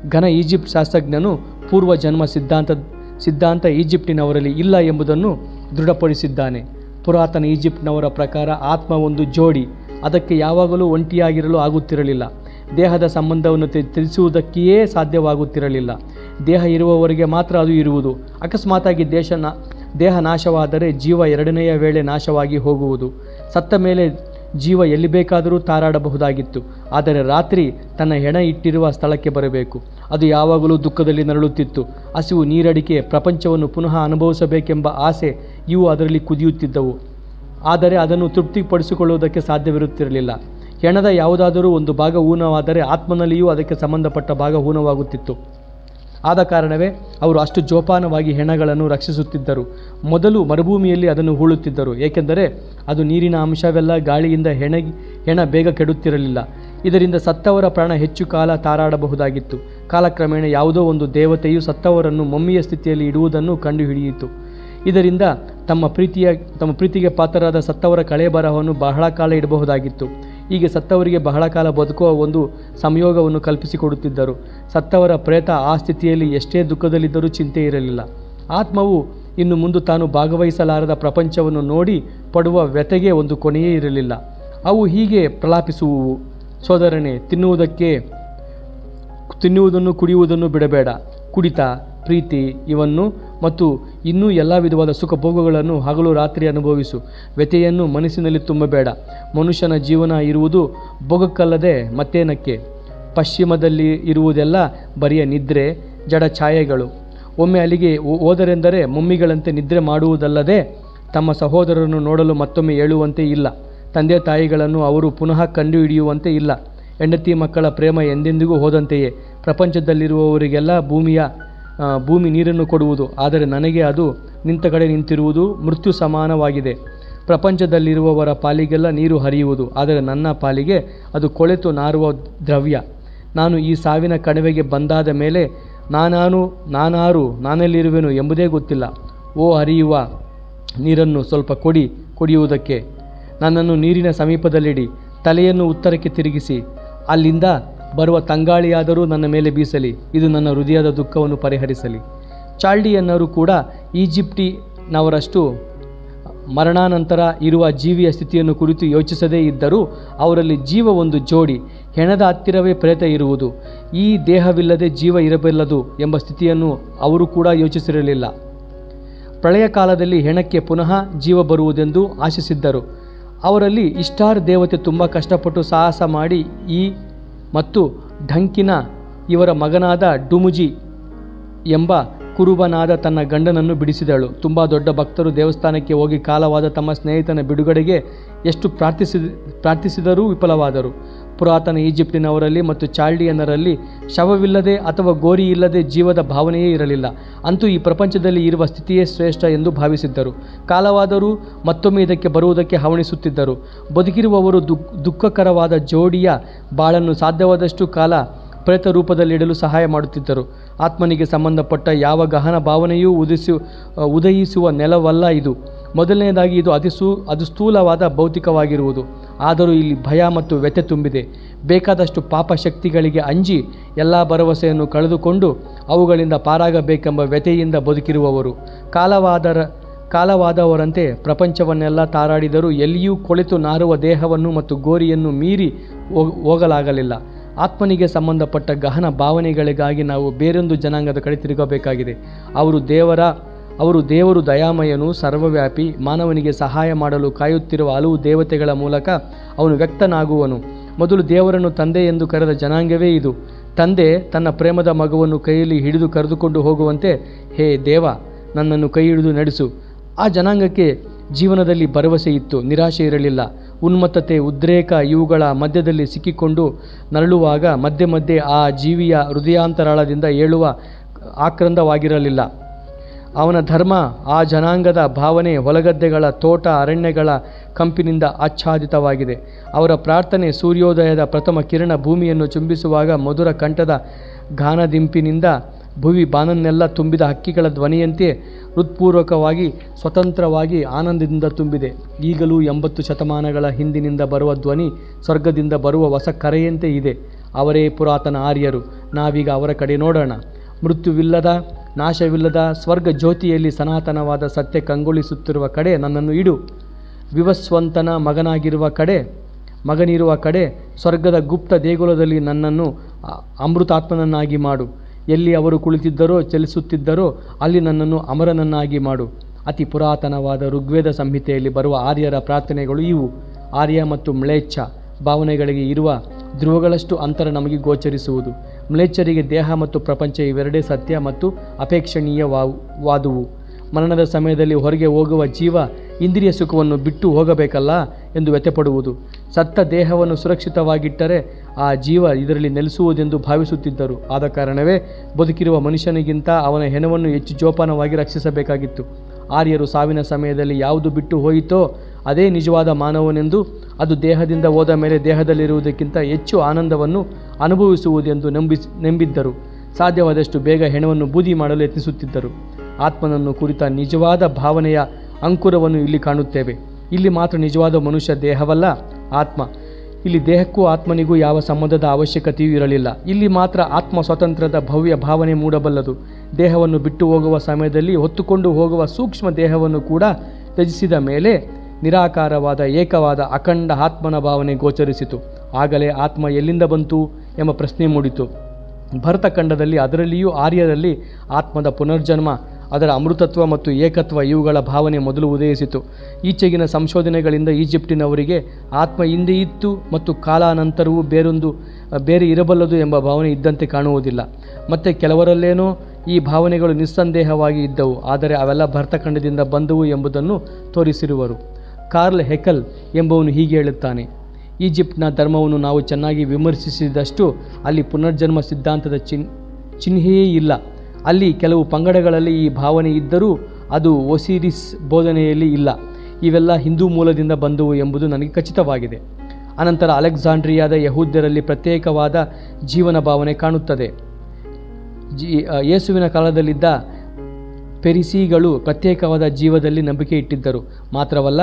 ಘನ ಈಜಿಪ್ಟ್ ಶಾಸ್ತ್ರಜ್ಞನು ಪೂರ್ವ ಜನ್ಮ ಸಿದ್ಧಾಂತ ಸಿದ್ಧಾಂತ ಈಜಿಪ್ಟಿನವರಲ್ಲಿ ಇಲ್ಲ ಎಂಬುದನ್ನು ದೃಢಪಡಿಸಿದ್ದಾನೆ. ಪುರಾತನ ಈಜಿಪ್ಟ್ನವರ ಪ್ರಕಾರ ಆತ್ಮ ಒಂದು ಜೋಡಿ, ಅದಕ್ಕೆ ಯಾವಾಗಲೂ ಒಂಟಿಯಾಗಿರಲು ಆಗುತ್ತಿರಲಿಲ್ಲ. ದೇಹದ ಸಂಬಂಧವನ್ನು ತಿಳಿಸುವುದಕ್ಕೆಯೇ ಸಾಧ್ಯವಾಗುತ್ತಿರಲಿಲ್ಲ. ದೇಹ ಇರುವವರಿಗೆ ಮಾತ್ರ ಅದು ಇರುವುದು. ಅಕಸ್ಮಾತಾಗಿ ದೇಶ ನಾ ದೇಹ ನಾಶವಾದರೆ ಜೀವ ಎರಡನೆಯ ವೇಳೆ ನಾಶವಾಗಿ ಹೋಗುವುದು. ಸತ್ತ ಮೇಲೆ ಜೀವ ಎಲ್ಲಿ ಬೇಕಾದರೂ ತಾರಾಡಬಹುದಾಗಿತ್ತು. ಆದರೆ ರಾತ್ರಿ ತನ್ನ ಹೆಣ ಇಟ್ಟಿರುವ ಸ್ಥಳಕ್ಕೆ ಬರಬೇಕು. ಅದು ಯಾವಾಗಲೂ ದುಃಖದಲ್ಲಿ ನರಳುತ್ತಿತ್ತು. ಹಸಿವು ನೀರಡಿಕೆ ಪ್ರಪಂಚವನ್ನು ಪುನಃ ಅನುಭವಿಸಬೇಕೆಂಬ ಆಸೆ ಇವು ಅದರಲ್ಲಿ ಕುದಿಯುತ್ತಿದ್ದವು. ಆದರೆ ಅದನ್ನು ತೃಪ್ತಿಪಡಿಸಿಕೊಳ್ಳುವುದಕ್ಕೆ ಸಾಧ್ಯವಿರುತ್ತಿರಲಿಲ್ಲ. ಹೆಣದ ಯಾವುದಾದರೂ ಒಂದು ಭಾಗ ಊನವಾದರೆ ಆತ್ಮನಲ್ಲಿಯೂ ಅದಕ್ಕೆ ಸಂಬಂಧಪಟ್ಟ ಭಾಗ ಊನವಾಗುತ್ತಿತ್ತು ಆದ ಕಾರಣವೇ ಅವರು ಅಷ್ಟು ಜೋಪಾನವಾಗಿ ಹೆಣಗಳನ್ನು ರಕ್ಷಿಸುತ್ತಿದ್ದರು. ಮೊದಲು ಮರುಭೂಮಿಯಲ್ಲಿ ಅದನ್ನು ಹೂಳುತ್ತಿದ್ದರು. ಏಕೆಂದರೆ ಅದು ನೀರಿನ ಅಂಶವೆಲ್ಲ, ಗಾಳಿಯಿಂದ ಹೆಣ ಹೆಣ ಬೇಗ ಕೆಡುತ್ತಿರಲಿಲ್ಲ. ಇದರಿಂದ ಸತ್ತವರ ಪ್ರಾಣ ಹೆಚ್ಚು ಕಾಲ ತಾರಾಡಬಹುದಾಗಿತ್ತು. ಕಾಲಕ್ರಮೇಣ ಯಾವುದೋ ಒಂದು ದೇವತೆಯು ಸತ್ತವರನ್ನು ಮಮ್ಮಿಯ ಸ್ಥಿತಿಯಲ್ಲಿ ಇಡುವುದನ್ನು ಕಂಡುಹಿಡಿಯಿತು. ಇದರಿಂದ ತಮ್ಮ ಪ್ರೀತಿಯ, ತಮ್ಮ ಪ್ರೀತಿಗೆ ಪಾತ್ರರಾದ ಸತ್ತವರ ಕಳೆ ಬರಹವನ್ನು ಬಹಳ ಕಾಲ ಇಡಬಹುದಾಗಿತ್ತು. ಹೀಗೆ ಸತ್ತವರಿಗೆ ಬಹಳ ಕಾಲ ಬದುಕುವ ಒಂದು ಸಂಯೋಗವನ್ನು ಕಲ್ಪಿಸಿಕೊಡುತ್ತಿದ್ದರು. ಸತ್ತವರ ಪ್ರೇತ ಆ ಸ್ಥಿತಿಯಲ್ಲಿ ಎಷ್ಟೇ ದುಃಖದಲ್ಲಿದ್ದರೂ ಚಿಂತೆ ಇರಲಿಲ್ಲ. ಆತ್ಮವು ಇನ್ನು ಮುಂದೆ ತಾನು ಭಾಗವಹಿಸಲಾರದ ಪ್ರಪಂಚವನ್ನು ನೋಡಿ ಪಡುವ ವ್ಯತೆಗೆ ಒಂದು ಕೊನೆಯೇ ಇರಲಿಲ್ಲ. ಅವು ಹೀಗೆ ಪ್ರಲಾಪಿಸುವುವು. ಸೋದರನೆ, ತಿನ್ನುವುದಕ್ಕೆ ತಿನ್ನುವುದನ್ನು ಕುಡಿಯುವುದನ್ನು ಬಿಡಬೇಡ. ಕುಡಿತ, ಪ್ರೀತಿ ಇವನ್ನು ಮತ್ತು ಇನ್ನೂ ಎಲ್ಲ ವಿಧವಾದ ಸುಖ ಭೋಗಗಳನ್ನು ಹಗಲು ರಾತ್ರಿ ಅನುಭವಿಸು. ವ್ಯಥೆಯನ್ನು ಮನಸ್ಸಿನಲ್ಲಿ ತುಂಬಬೇಡ. ಮನುಷ್ಯನ ಜೀವನ ಇರುವುದು ಭೋಗಕ್ಕಲ್ಲದೆ ಮತ್ತೇನಕ್ಕೆ? ಪಶ್ಚಿಮದಲ್ಲಿ ಇರುವುದೆಲ್ಲ ಬರಿಯ ನಿದ್ರೆ, ಜಡ ಛಾಯೆಗಳು. ಒಮ್ಮೆ ಅಲ್ಲಿಗೆ ಹೋದರೆಂದರೆ ಮಮ್ಮಿಗಳಂತೆ ನಿದ್ರೆ ಮಾಡುವುದಲ್ಲದೆ ತಮ್ಮ ಸಹೋದರರನ್ನು ನೋಡಲು ಮತ್ತೊಮ್ಮೆ ಏಳುವಂತೆ ಇಲ್ಲ. ತಂದೆ ತಾಯಿಗಳನ್ನು ಅವರು ಪುನಃ ಕಂಡುಹಿಡಿಯುವಂತೆ ಇಲ್ಲ. ಹೆಂಡತಿ ಮಕ್ಕಳ ಪ್ರೇಮ ಎಂದೆಂದಿಗೂ ಹೋದಂತೆಯೇ. ಪ್ರಪಂಚದಲ್ಲಿರುವವರಿಗೆಲ್ಲ ಭೂಮಿಯ ಭೂಮಿ ನೀರನ್ನು ಕೊಡುವುದು. ಆದರೆ ನನಗೆ ಅದು ನಿಂತ ಕಡೆ ನಿಂತಿರುವುದು ಮೃತ್ಯು ಸಮಾನವಾಗಿದೆ. ಪ್ರಪಂಚದಲ್ಲಿರುವವರ ಪಾಲಿಗೆಲ್ಲ ನೀರು ಹರಿಯುವುದು. ಆದರೆ ನನ್ನ ಪಾಲಿಗೆ ಅದು ಕೊಳೆತು ನಾರುವ ದ್ರವ್ಯ. ನಾನು ಈ ಸಾವಿನ ಕಣಿವೆಗೆ ಬಂದಾದ ಮೇಲೆ ನಾನಾನು, ನಾನಾರು, ನಾನೆಲ್ಲಿರುವೆನು ಎಂಬುದೇ ಗೊತ್ತಿಲ್ಲ. ಓ ಹರಿಯುವ, ನೀರನ್ನು ಸ್ವಲ್ಪ ಕೊಡಿ, ಕುಡಿಯುವುದಕ್ಕೆ. ನನ್ನನ್ನು ನೀರಿನ ಸಮೀಪದಲ್ಲಿಡಿ, ತಲೆಯನ್ನು ಉತ್ತರಕ್ಕೆ ತಿರುಗಿಸಿ. ಅಲ್ಲಿಂದ ಬರುವ ತಂಗಾಳಿಯಾದರೂ ನನ್ನ ಮೇಲೆ ಬೀಸಲಿ, ಇದು ನನ್ನ ಹೃದಯದ ದುಃಖವನ್ನು ಪರಿಹರಿಸಲಿ. ಚಾಲ್ಡಿಯನ್ನರು ಕೂಡ ಈಜಿಪ್ಟಿನವರಷ್ಟು ಮರಣಾನಂತರ ಇರುವ ಜೀವಿಯ ಸ್ಥಿತಿಯನ್ನು ಕುರಿತು ಯೋಚಿಸದೇ ಇದ್ದರೂ ಅವರಲ್ಲಿ ಜೀವ ಒಂದು ಜೋಡಿ, ಹೆಣದ ಹತ್ತಿರವೇ ಪ್ರೇತ ಇರುವುದು. ಈ ದೇಹವಿಲ್ಲದೆ ಜೀವ ಇರಬಲ್ಲದು ಎಂಬ ಸ್ಥಿತಿಯನ್ನು ಅವರು ಕೂಡ ಯೋಚಿಸಿರಲಿಲ್ಲ. ಪ್ರಳಯ ಕಾಲದಲ್ಲಿ ಹೆಣಕ್ಕೆ ಪುನಃ ಜೀವ ಬರುವುದೆಂದು ಆಶಿಸಿದ್ದರು. ಅವರಲ್ಲಿ ಇಷ್ಟಾರ್ ದೇವತೆ ತುಂಬ ಕಷ್ಟಪಟ್ಟು ಸಾಹಸ ಮಾಡಿ ಈ ಮತ್ತು ಢಂಕಿನ ಇವರ ಮಗನಾದ ಡುಮುಜಿ ಎಂಬ ಕುರುಬನಾದ ತನ್ನ ಗಂಡನನ್ನು ಬಿಡಿಸಿದಳು. ತುಂಬ ದೊಡ್ಡ ಭಕ್ತರು ದೇವಸ್ಥಾನಕ್ಕೆ ಹೋಗಿ ಕಾಲವಾದ ತಮ್ಮ ಸ್ನೇಹಿತನ ಬಿಡುಗಡೆಗೆ ಎಷ್ಟು ಪ್ರಾರ್ಥಿಸಿದ ಪ್ರಾರ್ಥಿಸಿದರೂ ವಿಫಲವಾದರು. ಪುರಾತನ ಈಜಿಪ್ಟಿನವರಲ್ಲಿ ಮತ್ತು ಚಾಲ್ಡಿಯನ್ನರಲ್ಲಿ ಶವವಿಲ್ಲದೆ ಅಥವಾ ಗೋರಿ ಇಲ್ಲದೆ ಜೀವದ ಭಾವನೆಯೇ ಇರಲಿಲ್ಲ. ಅಂತೂ ಈ ಪ್ರಪಂಚದಲ್ಲಿ ಇರುವ ಸ್ಥಿತಿಯೇ ಶ್ರೇಷ್ಠ ಎಂದು ಭಾವಿಸಿದ್ದರು. ಕಾಲವಾದರೂ ಮತ್ತೊಮ್ಮೆ ಇದಕ್ಕೆ ಬರುವುದಕ್ಕೆ ಹವಣಿಸುತ್ತಿದ್ದರು. ಬದುಕಿರುವವರು ದುಃಖ ದುಃಖಕರವಾದ ಜೋಡಿಯ ಬಾಳನ್ನು ಸಾಧ್ಯವಾದಷ್ಟು ಕಾಲ ಪ್ರೇತ ರೂಪದಲ್ಲಿಡಲು ಸಹಾಯ ಮಾಡುತ್ತಿದ್ದರು. ಆತ್ಮನಿಗೆ ಸಂಬಂಧಪಟ್ಟ ಯಾವ ಗಹನ ಭಾವನೆಯೂ ಉದಿಸು, ಉದಯಿಸುವ ನೆಲವಲ್ಲ ಇದು. ಮೊದಲನೆಯದಾಗಿ ಇದು ಅತಿ ಸೂ, ಅದು ಸ್ಥೂಲವಾದ ಭೌತಿಕವಾಗಿರುವುದು. ಆದರೂ ಇಲ್ಲಿ ಭಯ ಮತ್ತು ವ್ಯಥೆ ತುಂಬಿದೆ. ಬೇಕಾದಷ್ಟು ಪಾಪ ಶಕ್ತಿಗಳಿಗೆ ಅಂಜಿ ಎಲ್ಲ ಭರವಸೆಯನ್ನು ಕಳೆದುಕೊಂಡು ಅವುಗಳಿಂದ ಪಾರಾಗಬೇಕೆಂಬ ವ್ಯಥೆಯಿಂದ ಬದುಕಿರುವವರು. ಕಾಲವಾದರ, ಕಾಲವಾದವರಂತೆ ಪ್ರಪಂಚವನ್ನೆಲ್ಲ ತಾರಾಡಿದರೂ ಎಲ್ಲಿಯೂ ಕೊಳೆತು ನಾರುವ ದೇಹವನ್ನು ಮತ್ತು ಗೋರಿಯನ್ನು ಮೀರಿ ಹೋಗ್- ಹೋಗಲಾಗಲಿಲ್ಲ. ಆತ್ಮನಿಗೆ ಸಂಬಂಧಪಟ್ಟ ಗಹನ ಭಾವನೆಗಳಿಗಾಗಿ ನಾವು ಬೇರೊಂದು ಜನಾಂಗದ ಕಡೆ ತಿರುಗಬೇಕಾಗಿದೆ. ಅವರು ದೇವರ ಅವರು ದೇವರು ದಯಾಮಯನು, ಸರ್ವವ್ಯಾಪಿ, ಮಾನವನಿಗೆ ಸಹಾಯ ಮಾಡಲು ಕಾಯುತ್ತಿರುವ ಹಲವು ದೇವತೆಗಳ ಮೂಲಕ ಅವನು ವ್ಯಕ್ತನಾಗುವನು. ಮೊದಲು ದೇವರನ್ನು ತಂದೆ ಎಂದು ಕರೆದ ಜನಾಂಗವೇ ಇದು. ತಂದೆ ತನ್ನ ಪ್ರೇಮದ ಮಗುವನ್ನು ಕೈಯಲ್ಲಿ ಹಿಡಿದು ಕರೆದುಕೊಂಡು ಹೋಗುವಂತೆ, ಹೇ ದೇವ, ನನ್ನನ್ನು ಕೈ ಹಿಡಿದು ನಡೆಸು. ಆ ಜನಾಂಗಕ್ಕೆ ಜೀವನದಲ್ಲಿ ಭರವಸೆ ಇತ್ತು, ನಿರಾಶೆ ಇರಲಿಲ್ಲ. ಉನ್ಮತ್ತತೆ, ಉದ್ರೇಕ ಇವುಗಳ ಮಧ್ಯದಲ್ಲಿ ಸಿಕ್ಕಿಕೊಂಡು ನರಳುವಾಗ ಮಧ್ಯೆ ಮಧ್ಯೆ ಆ ಜೀವಿಯ ಹೃದಯಾಂತರಾಳದಿಂದ ಏಳುವ ಆಕ್ರಂದವಾಗಿರಲಿಲ್ಲ. ಅವನ ಧರ್ಮ ಆ ಜನಾಂಗದ ಭಾವನೆ ಹೊಲಗದ್ದೆಗಳ ತೋಟ ಅರಣ್ಯಗಳ ಕಂಪಿನಿಂದ ಆಚ್ಛಾದಿತವಾಗಿದೆ. ಅವರ ಪ್ರಾರ್ಥನೆ ಸೂರ್ಯೋದಯದ ಪ್ರಥಮ ಕಿರಣ ಭೂಮಿಯನ್ನು ಚುಂಬಿಸುವಾಗ ಮಧುರ ಕಂಠದ ಗಾನದಿಂಪಿನಿಂದ ಭುವಿ ಬಾನನ್ನೆಲ್ಲ ತುಂಬಿದ ಹಕ್ಕಿಗಳ ಧ್ವನಿಯಂತೆ ಹೃತ್ಪೂರ್ವಕವಾಗಿ ಸ್ವತಂತ್ರವಾಗಿ ಆನಂದದಿಂದ ತುಂಬಿದೆ. ಈಗಲೂ ಎಂಬತ್ತು ಶತಮಾನಗಳ ಹಿಂದಿನಿಂದ ಬರುವ ಧ್ವನಿ ಸ್ವರ್ಗದಿಂದ ಬರುವ ಹೊಸ ಕರೆಯಂತೆ ಇದೆ. ಅವರೇ ಪುರಾತನ ಆರ್ಯರು. ನಾವೀಗ ಅವರ ಕಡೆ ನೋಡೋಣ. ಮೃತ್ಯುವಿಲ್ಲದ ನಾಶವಿಲ್ಲದ ಸ್ವರ್ಗ ಜ್ಯೋತಿಯಲ್ಲಿ ಸನಾತನವಾದ ಸತ್ಯ ಕಂಗೊಳಿಸುತ್ತಿರುವ ಕಡೆ ನನ್ನನ್ನು ಇಡು. ವಿವಸ್ವಂತನ ಮಗನಾಗಿರುವ ಕಡೆ, ಮಗನಿರುವ ಕಡೆ, ಸ್ವರ್ಗದ ಗುಪ್ತ ದೇಗುಲದಲ್ಲಿ ನನ್ನನ್ನು ಅಮೃತಾತ್ಮನನ್ನಾಗಿ ಮಾಡು. ಎಲ್ಲಿ ಅವರು ಕುಳಿತಿದ್ದರೋ, ಚಲಿಸುತ್ತಿದ್ದರೋ, ಅಲ್ಲಿ ನನ್ನನ್ನು ಅಮರನನ್ನಾಗಿ ಮಾಡು. ಅತಿ ಪುರಾತನವಾದ ಋಗ್ವೇದ ಸಂಹಿತೆಯಲ್ಲಿ ಬರುವ ಆರ್ಯರ ಪ್ರಾರ್ಥನೆಗಳು ಇವು. ಆರ್ಯ ಮತ್ತು ಮ್ಲೇಚ್ಛ ಭಾವನೆಗಳಿಗೆ ಇರುವ ಧ್ರುವಗಳಷ್ಟು ಅಂತರ ನಮಗೆ ಗೋಚರಿಸುವುದು. ಮ್ಲೇಚ್ಛರಿಗೆ ದೇಹ ಮತ್ತು ಪ್ರಪಂಚ ಇವೆರಡೇ ಸತ್ಯ ಮತ್ತು ಅಪೇಕ್ಷಣೀಯವಾದುವು. ಮರಣದ ಸಮಯದಲ್ಲಿ ಹೊರಗೆ ಹೋಗುವ ಜೀವ ಇಂದ್ರಿಯ ಸುಖವನ್ನು ಬಿಟ್ಟು ಹೋಗಬೇಕಲ್ಲ ಎಂದು ವ್ಯಥಪಡುವುದು. ಸತ್ತ ದೇಹವನ್ನು ಸುರಕ್ಷಿತವಾಗಿಟ್ಟರೆ ಆ ಜೀವ ಇದರಲ್ಲಿ ನೆಲೆಸುವುದೆಂದು ಭಾವಿಸುತ್ತಿದ್ದರು. ಆದ ಕಾರಣವೇ ಬದುಕಿರುವ ಮನುಷ್ಯನಿಗಿಂತ ಅವನ ಹೆಣವನ್ನು ಹೆಚ್ಚು ಜೋಪಾನವಾಗಿ ರಕ್ಷಿಸಬೇಕಾಗಿತ್ತು. ಆರ್ಯರು ಸಾವಿನ ಸಮಯದಲ್ಲಿ ಯಾವುದು ಬಿಟ್ಟು ಹೋಯಿತೋ ಅದೇ ನಿಜವಾದ ಮಾನವನೆಂದು ಅದು ದೇಹದಿಂದ ಹೋದ ಮೇಲೆ ದೇಹದಲ್ಲಿರುವುದಕ್ಕಿಂತ ಹೆಚ್ಚು ಆನಂದವನ್ನು ಅನುಭವಿಸುವುದೆಂದು ನಂಬಿಸ್ ನಂಬಿದ್ದರು. ಸಾಧ್ಯವಾದಷ್ಟು ಬೇಗ ಹೆಣವನ್ನು ಬೂದಿ ಮಾಡಲು ಯತ್ನಿಸುತ್ತಿದ್ದರು. ಆತ್ಮನನ್ನು ಕುರಿತ ನಿಜವಾದ ಭಾವನೆಯ ಅಂಕುರವನ್ನು ಇಲ್ಲಿ ಕಾಣುತ್ತೇವೆ. ಇಲ್ಲಿ ಮಾತ್ರ ನಿಜವಾದ ಮನುಷ್ಯ ದೇಹವಲ್ಲ, ಆತ್ಮ. ಇಲ್ಲಿ ದೇಹಕ್ಕೂ ಆತ್ಮನಿಗೂ ಯಾವ ಸಂಬಂಧದ ಅವಶ್ಯಕತೆಯೂ ಇರಲಿಲ್ಲ. ಇಲ್ಲಿ ಮಾತ್ರ ಆತ್ಮ ಸ್ವತಂತ್ರದ ಭವ್ಯ ಭಾವನೆ ಮೂಡಬಲ್ಲದು. ದೇಹವನ್ನು ಬಿಟ್ಟು ಹೋಗುವ ಸಮಯದಲ್ಲಿ ಹೊತ್ತುಕೊಂಡು ಹೋಗುವ ಸೂಕ್ಷ್ಮ ದೇಹವನ್ನು ಕೂಡ ತ್ಯಜಿಸಿದ ಮೇಲೆ ನಿರಾಕಾರವಾದ ಏಕವಾದ ಅಖಂಡ ಆತ್ಮನ ಭಾವನೆ ಗೋಚರಿಸಿತು. ಆಗಲೇ ಆತ್ಮ ಎಲ್ಲಿಂದ ಬಂತು ಎಂಬ ಪ್ರಶ್ನೆ ಮೂಡಿತು. ಭರತಖಂಡದಲ್ಲಿ ಅದರಲ್ಲಿಯೂ ಆರ್ಯರಲ್ಲಿ ಆತ್ಮದ ಪುನರ್ಜನ್ಮ, ಅದರ ಅಮೃತತ್ವ ಮತ್ತು ಏಕತ್ವ ಇವುಗಳ ಭಾವನೆ ಮೊದಲು ಉದಯಿಸಿತು. ಈಚೆಗಿನ ಸಂಶೋಧನೆಗಳಿಂದ ಈಜಿಪ್ಟಿನವರಿಗೆ ಆತ್ಮ ಹಿಂದೆ ಇತ್ತು ಮತ್ತು ಕಾಲಾನಂತರವೂ ಬೇರೊಂದು, ಬೇರೆ ಇರಬಲ್ಲದು ಎಂಬ ಭಾವನೆ ಇದ್ದಂತೆ ಕಾಣುವುದಿಲ್ಲ. ಮತ್ತು ಕೆಲವರಲ್ಲೇನೋ ಈ ಭಾವನೆಗಳು ನಿಸ್ಸಂದೇಹವಾಗಿ ಇದ್ದವು, ಆದರೆ ಅವೆಲ್ಲ ಭರತಖಂಡದಿಂದ ಬಂದವು ಎಂಬುದನ್ನು ತೋರಿಸಿರುವರು. ಕಾರ್ಲ್ ಹೆಕಲ್ ಎಂಬವನು ಹೀಗೆ ಹೇಳುತ್ತಾನೆ, ಈಜಿಪ್ಟ್ನ ಧರ್ಮವನ್ನು ನಾವು ಚೆನ್ನಾಗಿ ವಿಮರ್ಶಿಸಿದಷ್ಟು ಅಲ್ಲಿ ಪುನರ್ಜನ್ಮ ಸಿದ್ಧಾಂತದ ಚಿನ್ ಚಿಹ್ನೆಯೇ ಇಲ್ಲ. ಅಲ್ಲಿ ಕೆಲವು ಪಂಗಡಗಳಲ್ಲಿ ಈ ಭಾವನೆ ಇದ್ದರೂ ಅದು ಒಸಿರಿಸ್ ಬೋಧನೆಯಲ್ಲಿ ಇಲ್ಲ. ಇವೆಲ್ಲ ಹಿಂದೂ ಮೂಲದಿಂದ ಬಂದವು ಎಂಬುದು ನನಗೆ ಖಚಿತವಾಗಿದೆ. ಅನಂತರ ಅಲೆಕ್ಸಾಂಡ್ರಿಯಾದ ಯಹೂದ್ಯರಲ್ಲಿ ಪ್ರತ್ಯೇಕವಾದ ಜೀವನ ಭಾವನೆ ಕಾಣುತ್ತದೆ. ಜಿ ಯೇಸುವಿನ ಕಾಲದಲ್ಲಿದ್ದ ಪೆರಿಸಿಗಳು ಪ್ರತ್ಯೇಕವಾದ ಜೀವದಲ್ಲಿ ನಂಬಿಕೆ ಇಟ್ಟಿದ್ದರು ಮಾತ್ರವಲ್ಲ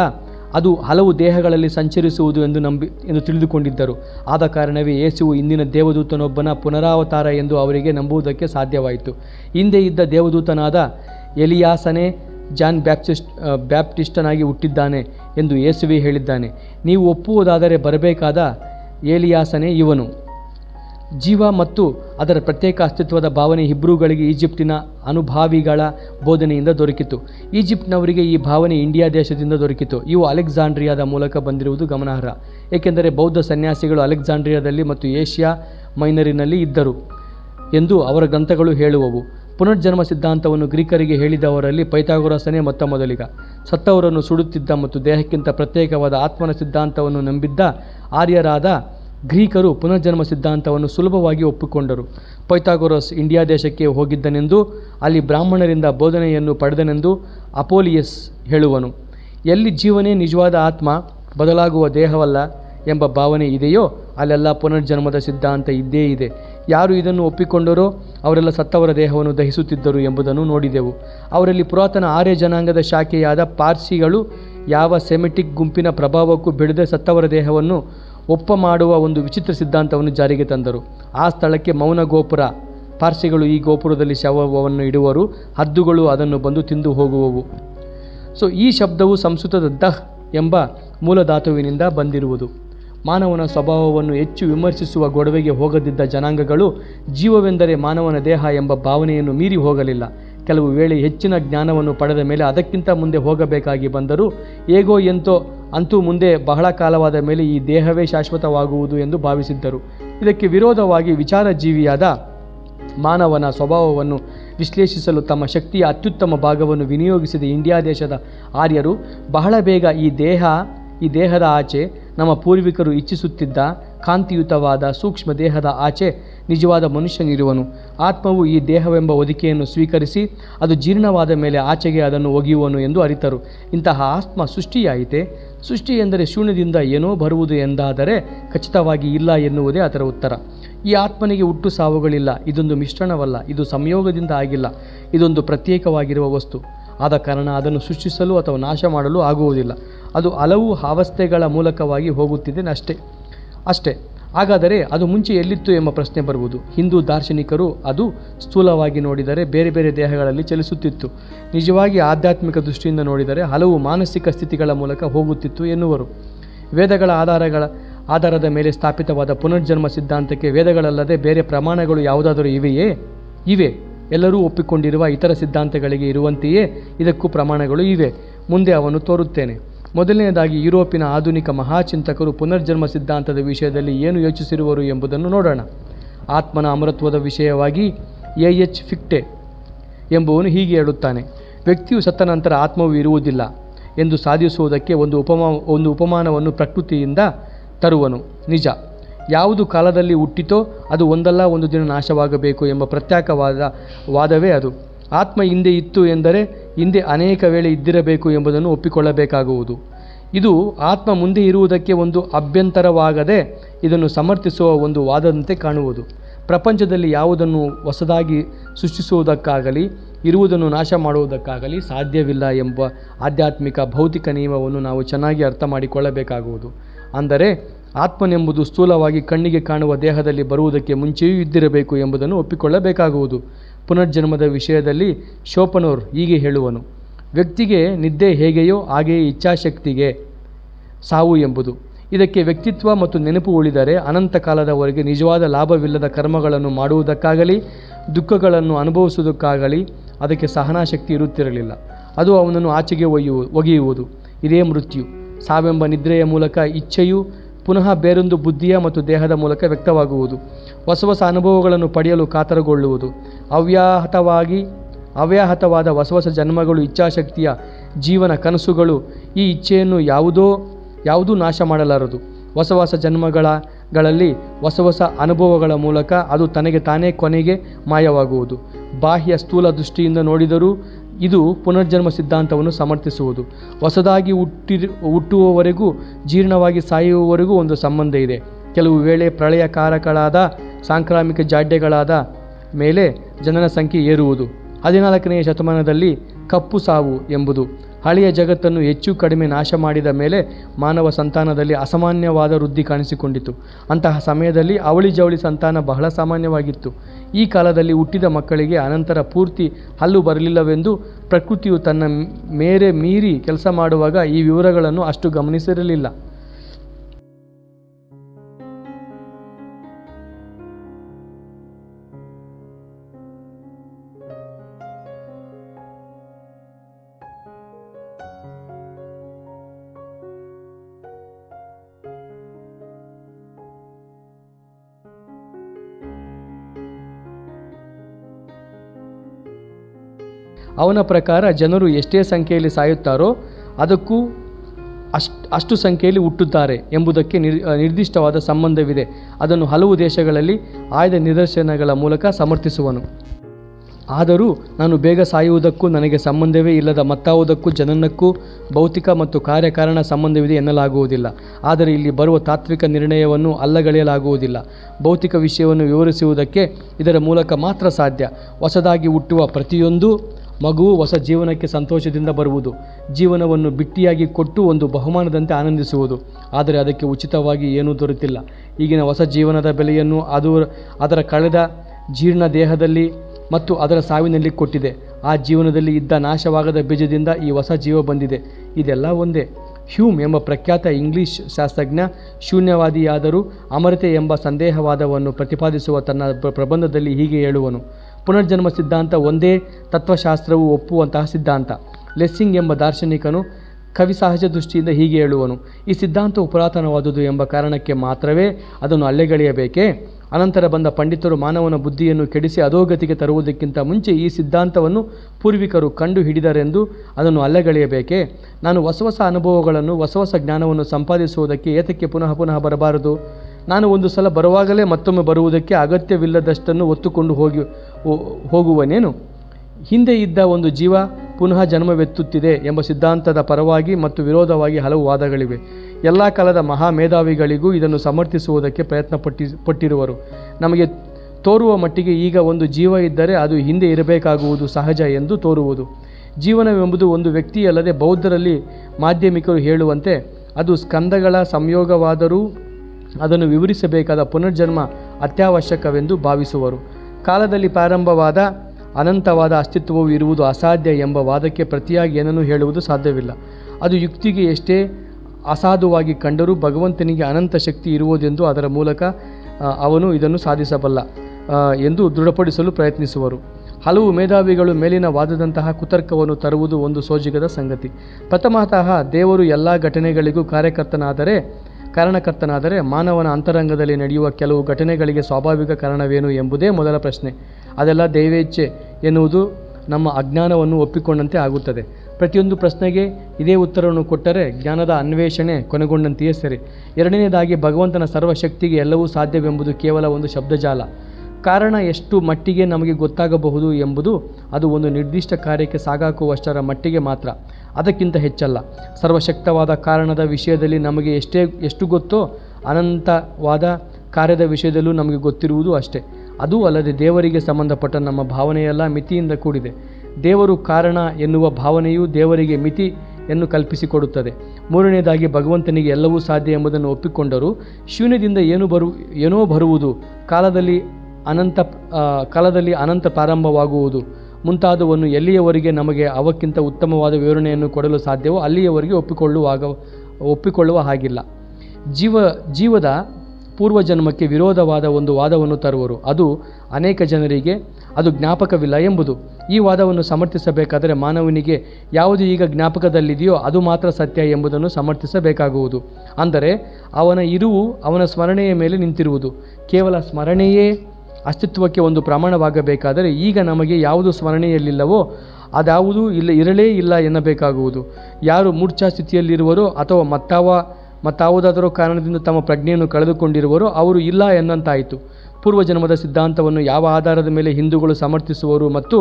ಅದು ಹಲವು ದೇಹಗಳಲ್ಲಿ ಸಂಚರಿಸುವುದು ಎಂದು ನಂಬಿ, ಎಂದು ತಿಳಿದುಕೊಂಡಿದ್ದರು. ಆದ ಕಾರಣವೇ ಯೇಸುವು ಇಂದಿನ ದೇವದೂತನೊಬ್ಬನ ಪುನರಾವತಾರ ಎಂದು ಅವರಿಗೆ ನಂಬುವುದಕ್ಕೆ ಸಾಧ್ಯವಾಯಿತು. ಹಿಂದೆ ಇದ್ದ ದೇವದೂತನಾದ ಎಲಿಯಾಸನೇ ಜಾನ್ ಬ್ಯಾಪ್ಟಿಸ್ಟ್ ಬ್ಯಾಪ್ಟಿಸ್ಟನಾಗಿ ಹುಟ್ಟಿದ್ದಾನೆ ಎಂದು ಯೇಸುವೆ ಹೇಳಿದ್ದಾನೆ. ನೀವು ಒಪ್ಪುವುದಾದರೆ ಬರಬೇಕಾದ ಏಲಿಯಾಸನೇ ಇವನು. ಜೀವ ಮತ್ತು ಅದರ ಪ್ರತ್ಯೇಕ ಅಸ್ತಿತ್ವದ ಭಾವನೆ ಹಿಬ್ರೂಗಳಿಗೆ ಈಜಿಪ್ಟಿನ ಅನುಭಾವಿಗಳ ಬೋಧನೆಯಿಂದ ದೊರಕಿತು. ಈಜಿಪ್ಟ್ನವರಿಗೆ ಈ ಭಾವನೆ ಇಂಡಿಯಾ ದೇಶದಿಂದ ದೊರಕಿತು. ಇವು ಅಲೆಕ್ಸಾಂಡ್ರಿಯಾದ ಮೂಲಕ ಬಂದಿರುವುದು ಗಮನಾರ್ಹ. ಏಕೆಂದರೆ ಬೌದ್ಧ ಸನ್ಯಾಸಿಗಳು ಅಲೆಕ್ಸಾಂಡ್ರಿಯಾದಲ್ಲಿ ಮತ್ತು ಏಷ್ಯಾ ಮೈನರಿನಲ್ಲಿ ಇದ್ದರು ಎಂದು ಅವರ ಗ್ರಂಥಗಳು ಹೇಳುವವು. ಪುನರ್ಜನ್ಮ ಸಿದ್ಧಾಂತವನ್ನು ಗ್ರೀಕರಿಗೆ ಹೇಳಿದವರಲ್ಲಿ ಪೈಥಾಗೊರಸನೇ ಮೊತ್ತ ಮೊದಲಿಗ. ಸತ್ತವರನ್ನು ಸುಡುತ್ತಿದ್ದ ಮತ್ತು ದೇಹಕ್ಕಿಂತ ಪ್ರತ್ಯೇಕವಾದ ಆತ್ಮನ ಸಿದ್ಧಾಂತವನ್ನು ನಂಬಿದ್ದ ಆರ್ಯರಾದ ಗ್ರೀಕರು ಪುನರ್ಜನ್ಮ ಸಿದ್ಧಾಂತವನ್ನು ಸುಲಭವಾಗಿ ಒಪ್ಪಿಕೊಂಡರು. ಪೈಥಾಗೊರಸ್ ಇಂಡಿಯಾ ದೇಶಕ್ಕೆ ಹೋಗಿದ್ದನೆಂದು, ಅಲ್ಲಿ ಬ್ರಾಹ್ಮಣರಿಂದ ಬೋಧನೆಯನ್ನು ಪಡೆದನೆಂದು ಅಪೋಲಿಯಸ್ ಹೇಳುವನು. ಎಲ್ಲಿ ಜೀವನೇ ನಿಜವಾದ ಆತ್ಮ, ಬದಲಾಗುವ ದೇಹವಲ್ಲ ಎಂಬ ಭಾವನೆ ಇದೆಯೋ, ಅಲ್ಲೆಲ್ಲ ಪುನರ್ಜನ್ಮದ ಸಿದ್ಧಾಂತ ಇದ್ದೇ ಇದೆ. ಯಾರು ಇದನ್ನು ಒಪ್ಪಿಕೊಂಡರೋ, ಅವರೆಲ್ಲ ಸತ್ತವರ ದೇಹವನ್ನು ದಹಿಸುತ್ತಿದ್ದರು ಎಂಬುದನ್ನು ನೋಡಿದೆವು. ಅವರಲ್ಲಿ ಪುರಾತನ ಆರ್ಯ ಜನಾಂಗದ ಶಾಖೆಯಾದ ಪಾರ್ಸಿಗಳು ಯಾವ ಸೆಮೆಟಿಕ್ ಗುಂಪಿನ ಪ್ರಭಾವಕ್ಕೂ ಬಿಡದೆ ಸತ್ತವರ ದೇಹವನ್ನು ಒಪ್ಪ ಮಾಡುವ ಒಂದು ವಿಚಿತ್ರ ಸಿದ್ಧಾಂತವನ್ನು ಜಾರಿಗೆ ತಂದರು. ಆ ಸ್ಥಳಕ್ಕೆ ಮೌನ ಗೋಪುರ, ಪಾರ್ಸಿಗಳು ಈ ಗೋಪುರದಲ್ಲಿ ಶವವನ್ನು ಇಡುವರು, ಹದ್ದುಗಳು ಅದನ್ನು ಬಂದು ತಿಂದು ಹೋಗುವವು. ಸೊ ಈ ಶಬ್ದವು ಸಂಸ್ಕೃತದ ದಹ್ ಎಂಬ ಮೂಲ ಧಾತುವಿನಿಂದ ಬಂದಿರುವುದು. ಮಾನವನ ಸ್ವಭಾವವನ್ನು ಹೆಚ್ಚು ವಿಮರ್ಶಿಸುವ ಗೊಡವೆಗೆ ಹೋಗದಿದ್ದ ಜನಾಂಗಗಳು ಜೀವವೆಂದರೆ ಮಾನವನ ದೇಹ ಎಂಬ ಭಾವನೆಯನ್ನು ಮೀರಿ ಹೋಗಲಿಲ್ಲ. ಕೆಲವು ವೇಳೆ ಹೆಚ್ಚಿನ ಜ್ಞಾನವನ್ನು ಪಡೆದ ಮೇಲೆ ಅದಕ್ಕಿಂತ ಮುಂದೆ ಹೋಗಬೇಕಾಗಿ ಬಂದರೂ, ಹೇಗೋ ಎಂತೋ ಅಂತೂ ಮುಂದೆ ಬಹಳ ಕಾಲವಾದ ಮೇಲೆ ಈ ದೇಹವೇ ಶಾಶ್ವತವಾಗುವುದು ಎಂದು ಭಾವಿಸಿದ್ದರು. ಇದಕ್ಕೆ ವಿರೋಧವಾಗಿ ವಿಚಾರಜೀವಿಯಾದ ಮಾನವನ ಸ್ವಭಾವವನ್ನು ವಿಶ್ಲೇಷಿಸಲು ತಮ್ಮ ಶಕ್ತಿಯ ಅತ್ಯುತ್ತಮ ಭಾಗವನ್ನು ವಿನಿಯೋಗಿಸಿದ ಇಂಡಿಯಾ ದೇಶದ ಆರ್ಯರು ಬಹಳ ಬೇಗ ಈ ದೇಹ, ಈ ದೇಹದ ಆಚೆ, ನಮ್ಮ ಪೂರ್ವಿಕರು ಇಚ್ಛಿಸುತ್ತಿದ್ದ ಕಾಂತಿಯುತವಾದ ಸೂಕ್ಷ್ಮ ದೇಹದ ಆಚೆ ನಿಜವಾದ ಮನುಷ್ಯನಿರುವನು. ಆತ್ಮವು ಈ ದೇಹವೆಂಬ ಹೊದಿಕೆಯನ್ನು ಸ್ವೀಕರಿಸಿ ಅದು ಜೀರ್ಣವಾದ ಮೇಲೆ ಆಚೆಗೆ ಅದನ್ನು ಒಗೆಯುವನು ಎಂದು ಅರಿತರು. ಇಂತಹ ಆತ್ಮ ಸೃಷ್ಟಿಯಾಯಿತೆ ಸೃಷ್ಟಿ ಎಂದರೆ ಶೂನ್ಯದಿಂದ ಏನೋ ಬರುವುದು ಎಂದಾದರೆ ಖಚಿತವಾಗಿ ಇಲ್ಲ ಎನ್ನುವುದೇ ಅದರ ಉತ್ತರ. ಈ ಆತ್ಮನಿಗೆ ಹುಟ್ಟು ಸಾವುಗಳಿಲ್ಲ, ಇದೊಂದು ಮಿಶ್ರಣವಲ್ಲ, ಇದು ಸಂಯೋಗದಿಂದ ಆಗಿಲ್ಲ, ಇದೊಂದು ಪ್ರತ್ಯೇಕವಾಗಿರುವ ವಸ್ತು. ಆದ ಕಾರಣ ಅದನ್ನು ಸೃಷ್ಟಿಸಲು ಅಥವಾ ನಾಶ ಮಾಡಲು ಆಗುವುದಿಲ್ಲ. ಅದು ಹಲವು ಅವಸ್ಥೆಗಳ ಮೂಲಕವಾಗಿ ಹೋಗುತ್ತಿದೆ ಅಷ್ಟೇ. ಅಷ್ಟೇ. ಹಾಗಾದರೆ ಅದು ಮುಂಚೆ ಎಲ್ಲಿತ್ತು ಎಂಬ ಪ್ರಶ್ನೆ ಬರುವುದು. ಹಿಂದೂ ದಾರ್ಶನಿಕರು ಅದು ಸ್ಥೂಲವಾಗಿ ನೋಡಿದರೆ ಬೇರೆ ಬೇರೆ ದೇಹಗಳಲ್ಲಿ ಚಲಿಸುತ್ತಿತ್ತು. ನಿಜವಾಗಿ ಆಧ್ಯಾತ್ಮಿಕ ದೃಷ್ಟಿಯಿಂದ ನೋಡಿದರೆ ಹಲವು ಮಾನಸಿಕ ಸ್ಥಿತಿಗಳ ಮೂಲಕ ಹೋಗುತ್ತಿತ್ತು ಎನ್ನುವರು. ವೇದಗಳ ಆಧಾರಗಳ, ಆಧಾರದ ಮೇಲೆ ಸ್ಥಾಪಿತವಾದ ಪುನರ್ಜನ್ಮ ಸಿದ್ಧಾಂತಕ್ಕೆ ವೇದಗಳಲ್ಲದೆ ಬೇರೆ ಪ್ರಮಾಣಗಳು ಯಾವುದಾದರೂ ಇವೆಯೇ? ಇವೆ. ಎಲ್ಲರೂ ಒಪ್ಪಿಕೊಂಡಿರುವ ಇತರ ಸಿದ್ಧಾಂತಗಳಿಗೆ ಇರುವಂತೆಯೇ ಇದಕ್ಕೂ ಪ್ರಮಾಣಗಳು ಇವೆ. ಮುಂದೆ ಅವನು ತೋರುತ್ತೇನೆ. ಮೊದಲನೆಯದಾಗಿ ಯುರೋಪಿನ ಆಧುನಿಕ ಮಹಾಚಿಂತಕರು ಪುನರ್ಜನ್ಮ ಸಿದ್ಧಾಂತದ ವಿಷಯದಲ್ಲಿ ಏನು ಯೋಚಿಸಿರುವರು ಎಂಬುದನ್ನು ನೋಡೋಣ. ಆತ್ಮನ ಅಮರತ್ವದ ವಿಷಯವಾಗಿ ಎ ಎಚ್ ಫಿಕ್ಟೆ ಎಂಬುವನು ಹೀಗೆ ಹೇಳುತ್ತಾನೆ, ವ್ಯಕ್ತಿಯು ಸತ್ತ ನಂತರ ಆತ್ಮವು ಇರುವುದಿಲ್ಲ ಎಂದು ಸಾಧಿಸುವುದಕ್ಕೆ ಒಂದು ಉಪಮಾ, ಒಂದು ಉಪಮಾನವನ್ನು ಪ್ರಕೃತಿಯಿಂದ ತರುವನು. ನಿಜ, ಯಾವುದು ಕಾಲದಲ್ಲಿ ಹುಟ್ಟಿತೋ ಅದು ಒಂದಲ್ಲ ಒಂದು ದಿನ ನಾಶವಾಗಬೇಕು ಎಂಬ ಪ್ರತ್ಯೇಕವಾದ ವಾದವೇ ಅದು. ಆತ್ಮ ಹಿಂದೆ ಇತ್ತು ಎಂದರೆ ಹಿಂದೆ ಅನೇಕ ವೇಳೆ ಇದ್ದಿರಬೇಕು ಎಂಬುದನ್ನು ಒಪ್ಪಿಕೊಳ್ಳಬೇಕಾಗುವುದು. ಇದು ಆತ್ಮ ಮುಂದೆ ಇರುವುದಕ್ಕೆ ಒಂದು ಅಭ್ಯಂತರವಾಗದೆ ಇದನ್ನು ಸಮರ್ಥಿಸುವ ಒಂದು ವಾದದಂತೆ ಕಾಣುವುದು. ಪ್ರಪಂಚದಲ್ಲಿ ಯಾವುದನ್ನು ಹೊಸದಾಗಿ ಸೃಷ್ಟಿಸುವುದಕ್ಕಾಗಲಿ, ಇರುವುದನ್ನು ನಾಶ ಮಾಡುವುದಕ್ಕಾಗಲಿ ಸಾಧ್ಯವಿಲ್ಲ ಎಂಬ ಆಧ್ಯಾತ್ಮಿಕ ಭೌತಿಕ ನಿಯಮವನ್ನು ನಾವು ಚೆನ್ನಾಗಿ ಅರ್ಥ ಮಾಡಿಕೊಳ್ಳಬೇಕಾಗುವುದು. ಅಂದರೆ ಆತ್ಮನೆಂಬುದು ಸ್ಥೂಲವಾಗಿ ಕಣ್ಣಿಗೆ ಕಾಣುವ ದೇಹದಲ್ಲಿ ಬರುವುದಕ್ಕೆ ಮುಂಚೆಯೂ ಇದ್ದಿರಬೇಕು ಎಂಬುದನ್ನು ಒಪ್ಪಿಕೊಳ್ಳಬೇಕಾಗುವುದು. ಪುನರ್ಜನ್ಮದ ವಿಷಯದಲ್ಲಿ ಶೋಪನೋರ್ ಹೀಗೆ ಹೇಳುವನು, ವ್ಯಕ್ತಿಗೆ ನಿದ್ದೆ ಹೇಗೆಯೋ ಹಾಗೆಯೇ ಇಚ್ಛಾಶಕ್ತಿಗೆ ಸಾವು ಎಂಬುದು. ಇದಕ್ಕೆ ವ್ಯಕ್ತಿತ್ವ ಮತ್ತು ನೆನಪು ಉಳಿದರೆ ಅನಂತ ಕಾಲದವರೆಗೆ ನಿಜವಾದ ಲಾಭವಿಲ್ಲದ ಕರ್ಮಗಳನ್ನು ಮಾಡುವುದಕ್ಕಾಗಲಿ, ದುಃಖಗಳನ್ನು ಅನುಭವಿಸುವುದಕ್ಕಾಗಲಿ ಅದಕ್ಕೆ ಸಹನಾಶಕ್ತಿ ಇರುತ್ತಿರಲಿಲ್ಲ. ಅದು ಅವನನ್ನು ಆಚೆಗೆ ಒಯ್ಯು, ಒಗೆಯುವುದು. ಇದೇ ಮೃತ್ಯು. ಸಾವೆಂಬ ನಿದ್ರೆಯ ಮೂಲಕ ಇಚ್ಛೆಯು ಪುನಃ ಬೇರೊಂದು ಬುದ್ಧಿಯ ಮತ್ತು ದೇಹದ ಮೂಲಕ ವ್ಯಕ್ತವಾಗುವುದು. ಹೊಸ ಹೊಸ ಅನುಭವಗಳನ್ನು ಪಡೆಯಲು ಕಾತರಗೊಳ್ಳುವುದು. ಅವ್ಯಾಹತವಾಗಿ, ಅವ್ಯಾಹತವಾದ ಹೊಸ ಹೊಸ ಜನ್ಮಗಳು, ಇಚ್ಛಾಶಕ್ತಿಯ ಜೀವನ ಕನಸುಗಳು, ಈ ಇಚ್ಛೆಯನ್ನು ಯಾವುದೋ, ಯಾವುದೂ ನಾಶ ಮಾಡಲಾರದು. ಹೊಸ ಹೊಸ ಜನ್ಮಗಳ ಗಳಲ್ಲಿ ಹೊಸ ಹೊಸ ಅನುಭವಗಳ ಮೂಲಕ ಅದು ತನಗೆ ತಾನೇ ಕೊನೆಗೆ ಮಾಯವಾಗುವುದು. ಬಾಹ್ಯ ಸ್ಥೂಲ ದೃಷ್ಟಿಯಿಂದ ನೋಡಿದರೂ ಇದು ಪುನರ್ಜನ್ಮ ಸಿದ್ಧಾಂತವನ್ನು ಸಮರ್ಥಿಸುವುದು. ಹೊಸದಾಗಿ ಹುಟ್ಟಿ ಹುಟ್ಟುವವರೆಗೂ, ಜೀರ್ಣವಾಗಿ ಸಾಯುವವರೆಗೂ ಒಂದು ಸಂಬಂಧ ಇದೆ. ಕೆಲವು ವೇಳೆ ಪ್ರಳಯಕಾರಕಗಳಾದ ಸಾಂಕ್ರಾಮಿಕ ಜಾಡ್ಯಗಳಾದ ಮೇಲೆ ಜನನ ಸಂಖ್ಯೆ ಏರುವುದು. ಹದಿನಾಲ್ಕನೆಯ ಶತಮಾನದಲ್ಲಿ ಕಪ್ಪು ಸಾವು ಎಂಬುದು. ಹಳೆಯ ಜಗತ್ತನ್ನು ಹೆಚ್ಚು ಕಡಿಮೆ ನಾಶ ಮಾಡಿದ ಮೇಲೆ ಮಾನವ ಸಂತಾನದಲ್ಲಿ ಅಸಾಮಾನ್ಯವಾದ ವೃದ್ಧಿ ಕಾಣಿಸಿಕೊಂಡಿತು. ಅಂತಹ ಸಮಯದಲ್ಲಿ ಅವಳಿ ಜವಳಿ ಸಂತಾನ ಬಹಳ ಸಾಮಾನ್ಯವಾಗಿತ್ತು. ಈ ಕಾಲದಲ್ಲಿ ಹುಟ್ಟಿದ ಮಕ್ಕಳಿಗೆ ಅನಂತರ ಪೂರ್ತಿ ಹಲ್ಲು ಬರಲಿಲ್ಲವೆಂದು ಪ್ರಕೃತಿಯು ತನ್ನ ಮೇರೆ ಮೀರಿ ಕೆಲಸ ಮಾಡುವಾಗ ಈ ವಿವರಗಳನ್ನು ಅಷ್ಟು ಗಮನಿಸಿರಲಿಲ್ಲ. ಅವನ ಪ್ರಕಾರ ಜನರು ಎಷ್ಟೇ ಸಂಖ್ಯೆಯಲ್ಲಿ ಸಾಯುತ್ತಾರೋ ಅದಕ್ಕೂ ಅಷ್ಟು ಅಷ್ಟು ಸಂಖ್ಯೆಯಲ್ಲಿ ಹುಟ್ಟುತ್ತಾರೆ ಎಂಬುದಕ್ಕೆ ನಿರ್ ನಿರ್ದಿಷ್ಟವಾದ ಸಂಬಂಧವಿದೆ. ಅದನ್ನು ಹಲವು ದೇಶಗಳಲ್ಲಿ ಆಯ್ದ ನಿದರ್ಶನಗಳ ಮೂಲಕ ಸಮರ್ಥಿಸುವನು. ಆದರೂ ನಾನು ಬೇಗ ಸಾಯುವುದಕ್ಕೂ ನನಗೆ ಸಂಬಂಧವೇ ಇಲ್ಲದ ಮತ್ತಾವುದಕ್ಕೂ ಜನನಕ್ಕೂ ಭೌತಿಕ ಮತ್ತು ಕಾರ್ಯಕಾರಣ ಸಂಬಂಧವಿದೆ ಎನ್ನಲಾಗುವುದಿಲ್ಲ. ಆದರೆ ಇಲ್ಲಿ ಬರುವ ತಾತ್ವಿಕ ನಿರ್ಣಯವನ್ನು ಅಲ್ಲಗಳೆಯಲಾಗುವುದಿಲ್ಲ. ಭೌತಿಕ ವಿಷಯವನ್ನು ವಿವರಿಸುವುದಕ್ಕೆ ಇದರ ಮೂಲಕ ಮಾತ್ರ ಸಾಧ್ಯ. ಹೊಸದಾಗಿ ಹುಟ್ಟುವ ಪ್ರತಿಯೊಂದು ಮಗುವು ಹೊಸ ಜೀವನಕ್ಕೆ ಸಂತೋಷದಿಂದ ಬರುವುದು. ಜೀವನವನ್ನು ಬಿಟ್ಟಿಯಾಗಿ ಕೊಟ್ಟು ಒಂದು ಬಹುಮಾನದಂತೆ ಆನಂದಿಸುವುದು. ಆದರೆ ಅದಕ್ಕೆ ಉಚಿತವಾಗಿ ಏನೂ ದೊರೆತಿಲ್ಲ. ಈಗಿನ ಹೊಸ ಜೀವನದ ಬೆಲೆಯನ್ನು ಅದು ಅದರ ಕಳೆದ ಜೀರ್ಣ ದೇಹದಲ್ಲಿ ಮತ್ತು ಅದರ ಸಾವಿನಲ್ಲಿ ಕೊಟ್ಟಿದೆ. ಆ ಜೀವನದಲ್ಲಿ ಇದ್ದ ನಾಶವಾಗದ ಬೀಜದಿಂದ ಈ ಹೊಸ ಜೀವ ಬಂದಿದೆ. ಇದೆಲ್ಲ ಒಂದೇ. ಹ್ಯೂಮ್ ಎಂಬ ಪ್ರಖ್ಯಾತ ಇಂಗ್ಲಿಷ್ ಶಾಸ್ತ್ರಜ್ಞ ಶೂನ್ಯವಾದಿಯಾದರೂ ಅಮರತೆ ಎಂಬ ಸಂದೇಹವಾದವನ್ನು ಪ್ರತಿಪಾದಿಸುವ ತನ್ನ ಪ್ರಬಂಧದಲ್ಲಿ ಹೀಗೆ ಹೇಳುವನು. ಪುನರ್ಜನ್ಮ ಸಿದ್ಧಾಂತ ಒಂದೇ ತತ್ವಶಾಸ್ತ್ರವು ಒಪ್ಪುವಂತಹ ಸಿದ್ಧಾಂತ. ಲೆಸ್ಸಿಂಗ್ ಎಂಬ ದಾರ್ಶನಿಕನು ಕವಿ ಸಹಜ ದೃಷ್ಟಿಯಿಂದ ಹೀಗೆ ಹೇಳುವನು, ಈ ಸಿದ್ಧಾಂತವು ಪುರಾತನವಾದುದು ಎಂಬ ಕಾರಣಕ್ಕೆ ಮಾತ್ರವೇ ಅದನ್ನು ಅಲ್ಲೆಗಳೆಯಬೇಕೇ ಅನಂತರ ಬಂದ ಪಂಡಿತರು ಮಾನವನ ಬುದ್ಧಿಯನ್ನು ಕೆಡಿಸಿ ಅಧೋಗತಿಗೆ ತರುವುದಕ್ಕಿಂತ ಮುಂಚೆ ಈ ಸಿದ್ಧಾಂತವನ್ನು ಪೂರ್ವಿಕರು ಕಂಡು ಹಿಡಿದರೆಂದು ಅದನ್ನು ಅಲ್ಲಗಳೆಯಬೇಕೇ ನಾನು ಹೊಸ ಹೊಸ ಅನುಭವಗಳನ್ನು, ಹೊಸ ಹೊಸ ಜ್ಞಾನವನ್ನು ಸಂಪಾದಿಸುವುದಕ್ಕೆ ಏತಕ್ಕೆ ಪುನಃ ಪುನಃ ಬರಬಾರದು? ನಾನು ಒಂದು ಸಲ ಬರುವಾಗಲೇ ಮತ್ತೊಮ್ಮೆ ಬರುವುದಕ್ಕೆ ಅಗತ್ಯವಿಲ್ಲದಷ್ಟನ್ನು ಒತ್ತುಕೊಂಡು ಹೋಗಿ ಹೋಗುವನೇನು? ಹಿಂದೆ ಇದ್ದ ಒಂದು ಜೀವ ಪುನಃ ಜನ್ಮವೆತ್ತುತ್ತಿದೆ ಎಂಬ ಸಿದ್ಧಾಂತದ ಪರವಾಗಿ ಮತ್ತು ವಿರೋಧವಾಗಿ ಹಲವು ವಾದಗಳಿವೆ. ಎಲ್ಲ ಕಾಲದ ಮಹಾ ಮೇಧಾವಿಗಳಿಗೂ ಇದನ್ನು ಸಮರ್ಥಿಸುವುದಕ್ಕೆ ಪ್ರಯತ್ನ ಪಟ್ಟಿ, ಪಟ್ಟಿರುವರು. ನಮಗೆ ತೋರುವ ಮಟ್ಟಿಗೆ ಈಗ ಒಂದು ಜೀವ ಇದ್ದರೆ ಅದು ಹಿಂದೆ ಇರಬೇಕಾಗುವುದು ಸಹಜ ಎಂದು ತೋರುವುದು. ಜೀವನವೆಂಬುದು ಒಂದು ವ್ಯಕ್ತಿಯಲ್ಲದೆ ಬೌದ್ಧರಲ್ಲಿ ಮಾಧ್ಯಮಿಕರು ಹೇಳುವಂತೆ ಅದು ಸ್ಕಂದಗಳ ಸಂಯೋಗವಾದರೂ ಅದನ್ನು ವಿವರಿಸಬೇಕಾದ ಪುನರ್ಜನ್ಮ ಅತ್ಯವಶ್ಯಕವೆಂದು ಭಾವಿಸುವರು. ಕಾಲದಲ್ಲಿ ಪ್ರಾರಂಭವಾದ ಅನಂತವಾದ ಅಸ್ತಿತ್ವವು ಇರುವುದು ಅಸಾಧ್ಯ ಎಂಬ ವಾದಕ್ಕೆ ಪ್ರತಿಯಾಗಿ ಏನನ್ನು ಹೇಳುವುದು ಸಾಧ್ಯವಿಲ್ಲ. ಅದು ಯುಕ್ತಿಗೆ ಎಷ್ಟೇ ಅಸಾಧುವಾಗಿ ಕಂಡರೂ ಭಗವಂತನಿಗೆ ಅನಂತ ಶಕ್ತಿ ಇರುವುದೆಂದು ಅದರ ಮೂಲಕ ಅವನು ಇದನ್ನು ಸಾಧಿಸಬಲ್ಲ ಎಂದು ದೃಢಪಡಿಸಲು ಪ್ರಯತ್ನಿಸುವರು. ಹಲವು ಮೇಧಾವಿಗಳು ಮೇಲಿನ ವಾದದಂತಹ ಕುತರ್ಕವನ್ನು ತರುವುದು ಒಂದು ಸೋಜಿಗದ ಸಂಗತಿ. ಪ್ರಥಮತಃ ದೇವರು ಎಲ್ಲ ಘಟನೆಗಳಿಗೂ ಕಾರ್ಯಕರ್ತನಾದರೆ ಕಾರಣಕರ್ತನಾದರೆ ಮಾನವನ ಅಂತರಂಗದಲ್ಲಿ ನಡೆಯುವ ಕೆಲವು ಘಟನೆಗಳಿಗೆ ಸ್ವಾಭಾವಿಕ ಕಾರಣವೇನು ಎಂಬುದೇ ಮೊದಲ ಪ್ರಶ್ನೆ. ಅದೆಲ್ಲ ದೈವೇಚ್ಛೆ ಎನ್ನುವುದು ನಮ್ಮ ಅಜ್ಞಾನವನ್ನು ಒಪ್ಪಿಕೊಂಡಂತೆ ಆಗುತ್ತದೆ. ಪ್ರತಿಯೊಂದು ಪ್ರಶ್ನೆಗೆ ಇದೇ ಉತ್ತರವನ್ನು ಕೊಟ್ಟರೆ ಜ್ಞಾನದ ಅನ್ವೇಷಣೆ ಕೊನೆಗೊಂಡಂತೆಯೇ ಸರಿ. ಎರಡನೇದಾಗಿ ಭಗವಂತನ ಸರ್ವಶಕ್ತಿಗೆ ಎಲ್ಲವೂ ಸಾಧ್ಯವೆಂಬುದು ಕೇವಲ ಒಂದು ಶಬ್ದಜಾಲ. ಕಾರಣ ಎಷ್ಟು ಮಟ್ಟಿಗೆ ನಮಗೆ ಗೊತ್ತಾಗಬಹುದು ಎಂಬುದು ಅದು ಒಂದು ನಿರ್ದಿಷ್ಟ ಕಾರ್ಯಕ್ಕೆ ಸಾಗಾಕುವಷ್ಟರ ಮಟ್ಟಿಗೆ ಮಾತ್ರ. ಅದಕ್ಕಿಂತ ಹೆಚ್ಚಲ್ಲ. ಸರ್ವಶಕ್ತವಾದ ಕಾರಣದ ವಿಷಯದಲ್ಲಿ ನಮಗೆ ಎಷ್ಟೇ, ಎಷ್ಟು ಗೊತ್ತೋ ಅನಂತವಾದ ಕಾರ್ಯದ ವಿಷಯದಲ್ಲೂ ನಮಗೆ ಗೊತ್ತಿರುವುದು ಅಷ್ಟೇ. ಅದೂ ಅಲ್ಲದೆ ದೇವರಿಗೆ ಸಂಬಂಧಪಟ್ಟ ನಮ್ಮ ಭಾವನೆಯೆಲ್ಲ ಮಿತಿಯಿಂದ ಕೂಡಿದೆ. ದೇವರು ಕಾರಣ ಎನ್ನುವ ಭಾವನೆಯು ದೇವರಿಗೆ ಮಿತಿ ಮಿತಿಯನ್ನು ಕಲ್ಪಿಸಿಕೊಡುತ್ತದೆ. ಮೂರನೇದಾಗಿ ಭಗವಂತನಿಗೆ ಎಲ್ಲವೂ ಸಾಧ್ಯ ಎಂಬುದನ್ನು ಒಪ್ಪಿಕೊಂಡರೂ ಶೂನ್ಯದಿಂದ ಏನು ಬರು, ಏನೋ ಬರುವುದು ಕಾಲದಲ್ಲಿ ಅನಂತ ಕಾಲದಲ್ಲಿ ಅನಂತ ಪ್ರಾರಂಭವಾಗುವುದು. ಮುಂತಾದವನ್ನು ಎಲ್ಲಿಯವರೆಗೆ ನಮಗೆ ಅವಕ್ಕಿಂತ ಉತ್ತಮವಾದ ವಿವರಣೆಯನ್ನು ಕೊಡಲು ಸಾಧ್ಯವೋ ಅಲ್ಲಿಯವರೆಗೆ ಒಪ್ಪಿಕೊಳ್ಳುವಾಗ, ಒಪ್ಪಿಕೊಳ್ಳುವ ಹಾಗಿಲ್ಲ. ಜೀವ, ಜೀವದ ಪೂರ್ವಜನ್ಮಕ್ಕೆ ವಿರೋಧವಾದ ಒಂದು ವಾದವನ್ನು ತರುವರು. ಅದು ಅನೇಕ ಜನರಿಗೆ ಅದು ಜ್ಞಾಪಕವಿಲ್ಲ ಎಂಬುದು. ಈ ವಾದವನ್ನು ಸಮರ್ಥಿಸಬೇಕಾದರೆ ಮಾನವನಿಗೆ ಯಾವುದು ಈಗ ಜ್ಞಾಪಕದಲ್ಲಿದೆಯೋ ಅದು ಮಾತ್ರ ಸತ್ಯ ಎಂಬುದನ್ನು ಸಮರ್ಥಿಸಬೇಕಾಗುವುದು. ಅಂದರೆ ಅವನ ಇರುವು ಅವನ ಸ್ಮರಣೆಯ ಮೇಲೆ ನಿಂತಿರುವುದು. ಕೇವಲ ಸ್ಮರಣೆಯೇ ಅಸ್ತಿತ್ವಕ್ಕೆ ಒಂದು ಪ್ರಮಾಣವಾಗಬೇಕಾದರೆ ಈಗ ನಮಗೆ ಯಾವುದು ಸ್ಮರಣೆಯಲ್ಲಿಲ್ಲವೋ ಅದಾವುದು ಇಲ್ಲ, ಇರಲೇ ಇಲ್ಲ ಎನ್ನಬೇಕಾಗುವುದು. ಯಾರು ಮೂರ್ಛಾ ಸ್ಥಿತಿಯಲ್ಲಿರುವರೋ ಅಥವಾ ಮತ್ತಾವ, ಮತ್ತಾವುದಾದರೂ ಕಾರಣದಿಂದ ತಮ್ಮ ಪ್ರಜ್ಞೆಯನ್ನು ಕಳೆದುಕೊಂಡಿರುವರೋ ಅವರು ಇಲ್ಲ ಎನ್ನಂತಾಯಿತು. ಪೂರ್ವಜನ್ಮದ ಸಿದ್ಧಾಂತವನ್ನು ಯಾವ ಆಧಾರದ ಮೇಲೆ ಹಿಂದೂಗಳು ಸಮರ್ಥಿಸುವರು ಮತ್ತು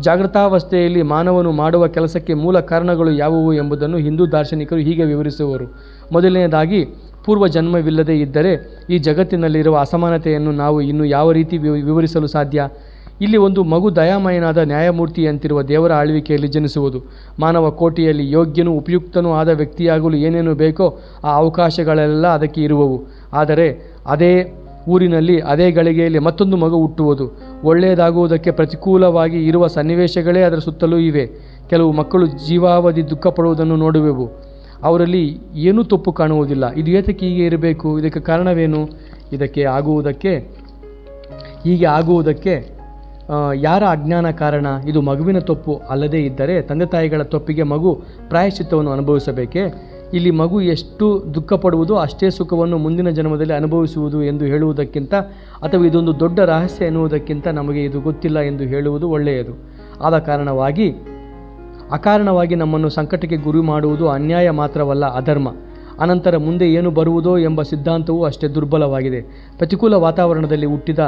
ಜಾಗೃತಾವಸ್ಥೆಯಲ್ಲಿ ಮಾನವನು ಮಾಡುವ ಕೆಲಸಕ್ಕೆ ಮೂಲ ಕಾರಣಗಳು ಯಾವುವು ಎಂಬುದನ್ನು ಹಿಂದೂ ದಾರ್ಶನಿಕರು ಹೀಗೆ ವಿವರಿಸುವರು. ಮೊದಲನೆಯದಾಗಿ ಪೂರ್ವ ಜನ್ಮವಿಲ್ಲದೆ ಇದ್ದರೆ ಈ ಜಗತ್ತಿನಲ್ಲಿರುವ ಅಸಮಾನತೆಯನ್ನು ನಾವು ಇನ್ನು ಯಾವ ರೀತಿ ವಿವ- ವಿವರಿಸಲು ಸಾಧ್ಯ? ಇಲ್ಲಿ ಒಂದು ಮಗು ದಯಾಮಯನಾದ ನ್ಯಾಯಮೂರ್ತಿಯಂತಿರುವ ದೇವರ ಆಳ್ವಿಕೆಯಲ್ಲಿ ಜನಿಸುವುದು. ಮಾನವ ಕೋಟಿಯಲ್ಲಿ ಯೋಗ್ಯನೂ ಉಪಯುಕ್ತನೂ ಆದ ವ್ಯಕ್ತಿಯಾಗಲು ಏನೇನು ಬೇಕೋ ಆ ಅವಕಾಶಗಳೆಲ್ಲ ಅದಕ್ಕೆ ಇರುವವು. ಆದರೆ ಅದೇ ಊರಿನಲ್ಲಿ ಅದೇ ಗಳಿಗೆಯಲ್ಲಿ ಮತ್ತೊಂದು ಮಗು ಹುಟ್ಟುವುದು. ಒಳ್ಳೆಯದಾಗುವುದಕ್ಕೆ ಪ್ರತಿಕೂಲವಾಗಿ ಇರುವ ಸನ್ನಿವೇಶಗಳೇ ಅದರ ಸುತ್ತಲೂ ಇವೆ. ಕೆಲವು ಮಕ್ಕಳು ಜೀವಾವಧಿ ದುಃಖಪಡುವುದನ್ನು ನೋಡುವೆವು. ಅವರಲ್ಲಿ ಏನೂ ತಪ್ಪು ಕಾಣುವುದಿಲ್ಲ. ಇದು ಏತಕ್ಕೆ ಹೀಗೆ ಇರಬೇಕು? ಇದಕ್ಕೆ ಕಾರಣವೇನು? ಇದಕ್ಕೆ ಆಗುವುದಕ್ಕೆ, ಹೀಗೆ ಆಗುವುದಕ್ಕೆ ಯಾರ ಅಜ್ಞಾನ ಕಾರಣ? ಇದು ಮಗುವಿನ ತಪ್ಪು ಅಲ್ಲದೇ ಇದ್ದರೆ ತಂದೆ ತಾಯಿಗಳ ತಪ್ಪಿಗೆ ಮಗು ಪ್ರಾಯಶ್ಚಿತ್ತವನ್ನು ಅನುಭವಿಸಬೇಕೇ? ಇಲ್ಲಿ ಮಗು ಎಷ್ಟು ದುಃಖ ಪಡುವುದೋ ಅಷ್ಟೇ ಸುಖವನ್ನು ಮುಂದಿನ ಜನ್ಮದಲ್ಲಿ ಅನುಭವಿಸುವುದು ಎಂದು ಹೇಳುವುದಕ್ಕಿಂತ, ಅಥವಾ ಇದೊಂದು ದೊಡ್ಡ ರಹಸ್ಯ ಎನ್ನುವುದಕ್ಕಿಂತ ನಮಗೆ ಇದು ಗೊತ್ತಿಲ್ಲ ಎಂದು ಹೇಳುವುದು ಒಳ್ಳೆಯದು. ಆದ ಕಾರಣವಾಗಿ ಅಕಾರಣವಾಗಿ ನಮ್ಮನ್ನು ಸಂಕಟಕ್ಕೆ ಗುರಿ ಮಾಡುವುದು ಅನ್ಯಾಯ ಮಾತ್ರವಲ್ಲ, ಅಧರ್ಮ. ಅನಂತರ ಮುಂದೆ ಏನು ಬರುವುದೋ ಎಂಬ ಸಿದ್ಧಾಂತವೂ ಅಷ್ಟೇ ದುರ್ಬಲವಾಗಿದೆ. ಪ್ರತಿಕೂಲ ವಾತಾವರಣದಲ್ಲಿ ಹುಟ್ಟಿದ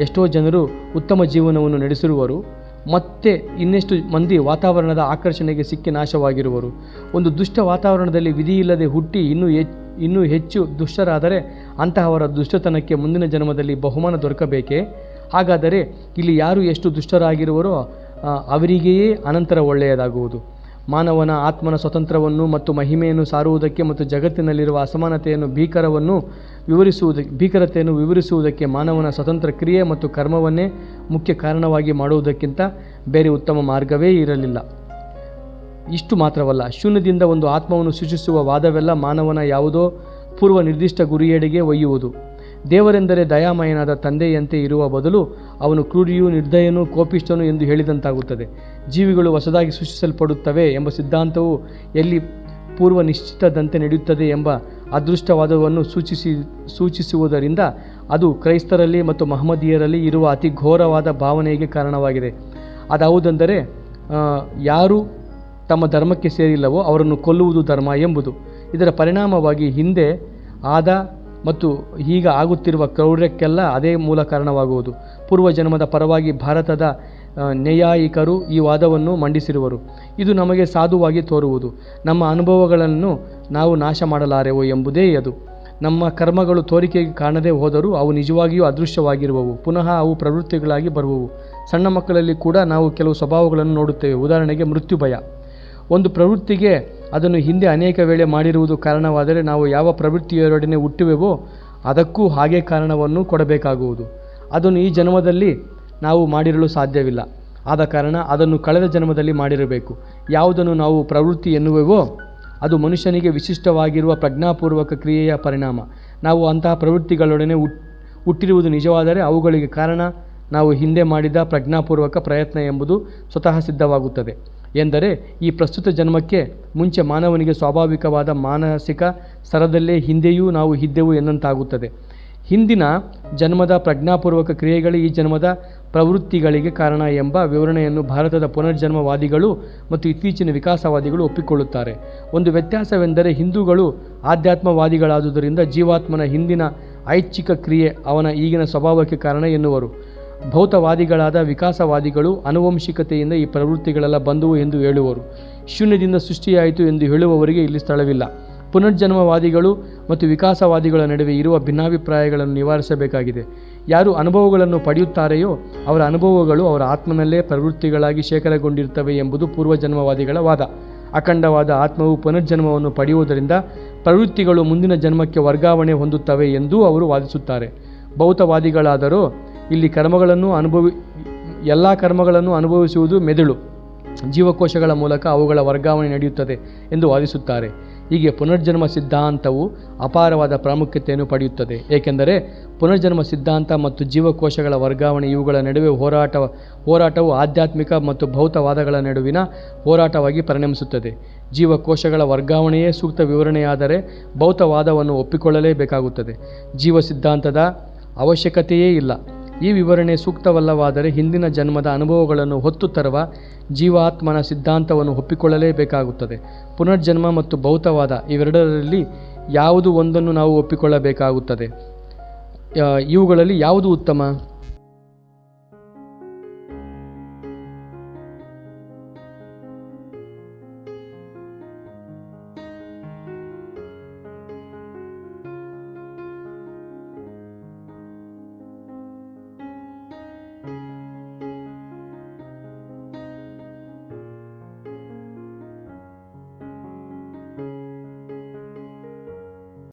ಎಷ್ಟೋ ಜನರು ಉತ್ತಮ ಜೀವನವನ್ನು ನಡೆಸಿರುವರು. ಮತ್ತೆ ಇನ್ನೆಷ್ಟು ಮಂದಿ ವಾತಾವರಣದ ಆಕರ್ಷಣೆಗೆ ಸಿಕ್ಕಿ ನಾಶವಾಗಿರುವರು. ಒಂದು ದುಷ್ಟ ವಾತಾವರಣದಲ್ಲಿ ವಿಧಿಯಿಲ್ಲದೆ ಹುಟ್ಟಿ ಇನ್ನೂ ಹೆಚ್ ಇನ್ನೂ ಹೆಚ್ಚು ದುಷ್ಟರಾದರೆ ಅಂತಹವರ ದುಷ್ಟತನಕ್ಕೆ ಮುಂದಿನ ಜನ್ಮದಲ್ಲಿ ಬಹುಮಾನ ದೊರಕಬೇಕೇ? ಹಾಗಾದರೆ ಇಲ್ಲಿ ಯಾರು ಎಷ್ಟು ದುಷ್ಟರಾಗಿರುವರೋ ಅವರಿಗೆಯೇ ಅನಂತರ ಒಳ್ಳೆಯದಾಗುವುದು. ಮಾನವನ ಆತ್ಮನ ಸ್ವತಂತ್ರವನ್ನು ಮತ್ತು ಮಹಿಮೆಯನ್ನು ಸಾರುವುದಕ್ಕೆ ಮತ್ತು ಜಗತ್ತಿನಲ್ಲಿರುವ ಅಸಮಾನತೆಯನ್ನು, ಭೀಕರವನ್ನು ವಿವರಿಸುವುದಕ್ಕೆ ಭೀಕರತೆಯನ್ನು ವಿವರಿಸುವುದಕ್ಕೆ ಮಾನವನ ಸ್ವತಂತ್ರ ಕ್ರಿಯೆ ಮತ್ತು ಕರ್ಮವನ್ನೇ ಮುಖ್ಯ ಕಾರಣವಾಗಿ ಮಾಡುವುದಕ್ಕಿಂತ ಬೇರೆ ಉತ್ತಮ ಮಾರ್ಗವೇ ಇರಲಿಲ್ಲ. ಇಷ್ಟು ಮಾತ್ರವಲ್ಲ, ಶೂನ್ಯದಿಂದ ಒಂದು ಆತ್ಮವನ್ನು ಸೃಷ್ಟಿಸುವ ವಾದವೆಲ್ಲ ಮಾನವನ ಯಾವುದೋ ಪೂರ್ವ ನಿರ್ದಿಷ್ಟ ಗುರಿಯೆಡೆಗೆ ಒಯ್ಯುವುದು. ದೇವರೆಂದರೆ ದಯಾಮಯನಾದ ತಂದೆಯಂತೆ ಇರುವ ಬದಲು ಅವನು ಕ್ರೂರಿಯೂ ನಿರ್ದಯನೂ ಕೋಪಿಷ್ಟನು ಎಂದು ಹೇಳಿದಂತಾಗುತ್ತದೆ. ಜೀವಿಗಳು ಹೊಸದಾಗಿ ಸೃಷ್ಟಿಸಲ್ಪಡುತ್ತವೆ ಎಂಬ ಸಿದ್ಧಾಂತವು ಎಲ್ಲಿ ಪೂರ್ವ ನಿಶ್ಚಿತದಂತೆ ನಡೆಯುತ್ತದೆ ಎಂಬ ಅದೃಷ್ಟವಾದವನ್ನು ಸೂಚಿಸಿ, ಸೂಚಿಸುವುದರಿಂದ ಅದು ಕ್ರೈಸ್ತರಲ್ಲಿ ಮತ್ತು ಮಹಮ್ಮದಿಯರಲ್ಲಿ ಇರುವ ಅತಿ ಘೋರವಾದ ಭಾವನೆಗೆ ಕಾರಣವಾಗಿದೆ. ಅದಾವುದೆಂದರೆ ಯಾರು ತಮ್ಮ ಧರ್ಮಕ್ಕೆ ಸೇರಿಲ್ಲವೋ ಅವರನ್ನು ಕೊಲ್ಲುವುದು ಧರ್ಮ ಎಂಬುದು. ಇದರ ಪರಿಣಾಮವಾಗಿ ಹಿಂದೆ ಆದ ಮತ್ತು ಈಗ ಆಗುತ್ತಿರುವ ಕ್ರೌರ್ಯಕ್ಕೆಲ್ಲ ಅದೇ ಮೂಲ ಕಾರಣವಾಗುವುದು. ಪೂರ್ವ ಜನ್ಮದ ಪರವಾಗಿ ಭಾರತದ ನ್ಯಾಯಾಯಿಕರು ಈ ವಾದವನ್ನು ಮಂಡಿಸಿರುವರು. ಇದು ನಮಗೆ ಸಾಧುವಾಗಿ ತೋರುವುದು. ನಮ್ಮ ಅನುಭವಗಳನ್ನು ನಾವು ನಾಶ ಮಾಡಲಾರೆವು ಎಂಬುದೇ ಅದು. ನಮ್ಮ ಕರ್ಮಗಳು ತೋರಿಕೆಗೆ ಕಾಣದೇ ಹೋದರೂ ಅವು ನಿಜವಾಗಿಯೂ ಅದೃಶ್ಯವಾಗಿರುವವು. ಪುನಃ ಅವು ಪ್ರವೃತ್ತಿಗಳಾಗಿ ಬರುವವು. ಸಣ್ಣ ಮಕ್ಕಳಲ್ಲಿ ಕೂಡ ನಾವು ಕೆಲವು ಸ್ವಭಾವಗಳನ್ನು ನೋಡುತ್ತೇವೆ. ಉದಾಹರಣೆಗೆ ಮೃತ್ಯು ಭಯ ಒಂದು ಪ್ರವೃತ್ತಿಗೆ ಅದನ್ನು ಹಿಂದೆ ಅನೇಕ ವೇಳೆ ಮಾಡಿರುವುದು ಕಾರಣವಾದರೆ ನಾವು ಯಾವ ಪ್ರವೃತ್ತಿಯರೊಡನೆ ಹುಟ್ಟುವೆವೋ ಅದಕ್ಕೂ ಹಾಗೆ ಕಾರಣವನ್ನು ಕೊಡಬೇಕಾಗುವುದು. ಅದನ್ನು ಈ ಜನ್ಮದಲ್ಲಿ ನಾವು ಮಾಡಿರಲು ಸಾಧ್ಯವಿಲ್ಲ. ಆದ ಕಾರಣ ಅದನ್ನು ಕಳೆದ ಜನ್ಮದಲ್ಲಿ ಮಾಡಿರಬೇಕು. ಯಾವುದನ್ನು ನಾವು ಪ್ರವೃತ್ತಿ ಎನ್ನುವೆವೋ ಅದು ಮನುಷ್ಯನಿಗೆ ವಿಶಿಷ್ಟವಾಗಿರುವ ಪ್ರಜ್ಞಾಪೂರ್ವಕ ಕ್ರಿಯೆಯ ಪರಿಣಾಮ. ನಾವು ಅಂತಹ ಪ್ರವೃತ್ತಿಗಳೊಡನೆ ಹುಟ್, ಹುಟ್ಟಿರುವುದು ನಿಜವಾದರೆ ಅವುಗಳಿಗೆ ಕಾರಣ ನಾವು ಹಿಂದೆ ಮಾಡಿದ ಪ್ರಜ್ಞಾಪೂರ್ವಕ ಪ್ರಯತ್ನ ಎಂಬುದು ಸ್ವತಃ ಸಿದ್ಧವಾಗುತ್ತದೆ. ಎಂದರೆ ಈ ಪ್ರಸ್ತುತ ಜನ್ಮಕ್ಕೆ ಮುಂಚೆ ಮಾನವನಿಗೆ ಸ್ವಾಭಾವಿಕವಾದ ಮಾನಸಿಕ ಸ್ತರದಲ್ಲೇ ಹಿಂದೆಯೂ ನಾವು ಇದ್ದೆವು ಎನ್ನಂತಾಗುತ್ತದೆ. ಹಿಂದಿನ ಜನ್ಮದ ಪ್ರಜ್ಞಾಪೂರ್ವಕ ಕ್ರಿಯೆಗಳೇ ಈ ಜನ್ಮದ ಪ್ರವೃತ್ತಿಗಳಿಗೆ ಕಾರಣ ಎಂಬ ವಿವರಣೆಯನ್ನು ಭಾರತದ ಪುನರ್ಜನ್ಮವಾದಿಗಳು ಮತ್ತು ಇತ್ತೀಚಿನ ವಿಕಾಸವಾದಿಗಳು ಒಪ್ಪಿಕೊಳ್ಳುತ್ತಾರೆ. ಒಂದು ವ್ಯತ್ಯಾಸವೆಂದರೆ ಹಿಂದೂಗಳು ಆಧ್ಯಾತ್ಮವಾದಿಗಳಾದುದರಿಂದ ಜೀವಾತ್ಮನ ಹಿಂದಿನ ಐಚ್ಛಿಕ ಕ್ರಿಯೆ ಅವನ ಈಗಿನ ಸ್ವಭಾವಕ್ಕೆ ಕಾರಣ ಎನ್ನುವರು. ಭೌತವಾದಿಗಳಾದ ವಿಕಾಸವಾದಿಗಳು ಆನುವಂಶಿಕತೆಯಿಂದ ಈ ಪ್ರವೃತ್ತಿಗಳೆಲ್ಲ ಬಂದವು ಎಂದು ಹೇಳುವರು. ಶೂನ್ಯದಿಂದ ಸೃಷ್ಟಿಯಾಯಿತು ಎಂದು ಹೇಳುವವರಿಗೆ ಇಲ್ಲಿ ಸ್ಥಳವಿಲ್ಲ. ಪುನರ್ಜನ್ಮವಾದಿಗಳು ಮತ್ತು ವಿಕಾಸವಾದಿಗಳ ನಡುವೆ ಇರುವ ಭಿನ್ನಾಭಿಪ್ರಾಯಗಳನ್ನು ನಿವಾರಿಸಬೇಕಾಗಿದೆ. ಯಾರು ಅನುಭವಗಳನ್ನು ಪಡೆಯುತ್ತಾರೆಯೋ ಅವರ ಅನುಭವಗಳು ಅವರ ಆತ್ಮನಲ್ಲೇ ಪ್ರವೃತ್ತಿಗಳಾಗಿ ಶೇಖರಗೊಂಡಿರುತ್ತವೆ ಎಂಬುದು ಪೂರ್ವಜನ್ಮವಾದಿಗಳ ವಾದ. ಅಖಂಡವಾದ ಆತ್ಮವು ಪುನರ್ಜನ್ಮವನ್ನು ಪಡೆಯುವುದರಿಂದ ಪ್ರವೃತ್ತಿಗಳು ಮುಂದಿನ ಜನ್ಮಕ್ಕೆ ವರ್ಗಾವಣೆ ಹೊಂದುತ್ತವೆ ಎಂದೂ ಅವರು ವಾದಿಸುತ್ತಾರೆ. ಭೌತವಾದಿಗಳಾದರೂ ಇಲ್ಲಿ ಕರ್ಮಗಳನ್ನು ಅನುಭವಿ, ಎಲ್ಲ ಕರ್ಮಗಳನ್ನು ಅನುಭವಿಸುವುದು ಮೆದುಳು. ಜೀವಕೋಶಗಳ ಮೂಲಕ ಅವುಗಳ ವರ್ಗಾವಣೆ ನಡೆಯುತ್ತದೆ ಎಂದು ವಾದಿಸುತ್ತಾರೆ. ಹೀಗೆ ಪುನರ್ಜನ್ಮ ಸಿದ್ಧಾಂತವು ಅಪಾರವಾದ ಪ್ರಾಮುಖ್ಯತೆಯನ್ನು ಪಡೆಯುತ್ತದೆ. ಏಕೆಂದರೆ ಪುನರ್ಜನ್ಮ ಸಿದ್ಧಾಂತ ಮತ್ತು ಜೀವಕೋಶಗಳ ವರ್ಗಾವಣೆ ಇವುಗಳ ನಡುವೆ ಹೋರಾಟ, ಹೋರಾಟವು ಆಧ್ಯಾತ್ಮಿಕ ಮತ್ತು ಭೌತವಾದಗಳ ನಡುವಿನ ಹೋರಾಟವಾಗಿ ಪರಿಣಮಿಸುತ್ತದೆ. ಜೀವಕೋಶಗಳ ವರ್ಗಾವಣೆಯೇ ಸೂಕ್ತ ವಿವರಣೆಯಾದರೆ ಭೌತವಾದವನ್ನು ಒಪ್ಪಿಕೊಳ್ಳಲೇಬೇಕಾಗುತ್ತದೆ. ಜೀವ ಸಿದ್ಧಾಂತದ ಅವಶ್ಯಕತೆಯೇ ಇಲ್ಲ. ಈ ವಿವರಣೆ ಸೂಕ್ತವಲ್ಲವಾದರೆ ಹಿಂದಿನ ಜನ್ಮದ ಅನುಭವಗಳನ್ನು ಹೊತ್ತು ತರುವ ಜೀವಾತ್ಮನ ಸಿದ್ಧಾಂತವನ್ನು ಒಪ್ಪಿಕೊಳ್ಳಲೇಬೇಕಾಗುತ್ತದೆ. ಪುನರ್ಜನ್ಮ ಮತ್ತು ಭೌತವಾದ ಇವೆರಡರಲ್ಲಿ ಯಾವುದು ಒಂದನ್ನು ನಾವು ಒಪ್ಪಿಕೊಳ್ಳಬೇಕಾಗುತ್ತದೆ. ಇವುಗಳಲ್ಲಿ ಯಾವುದು ಉತ್ತಮ?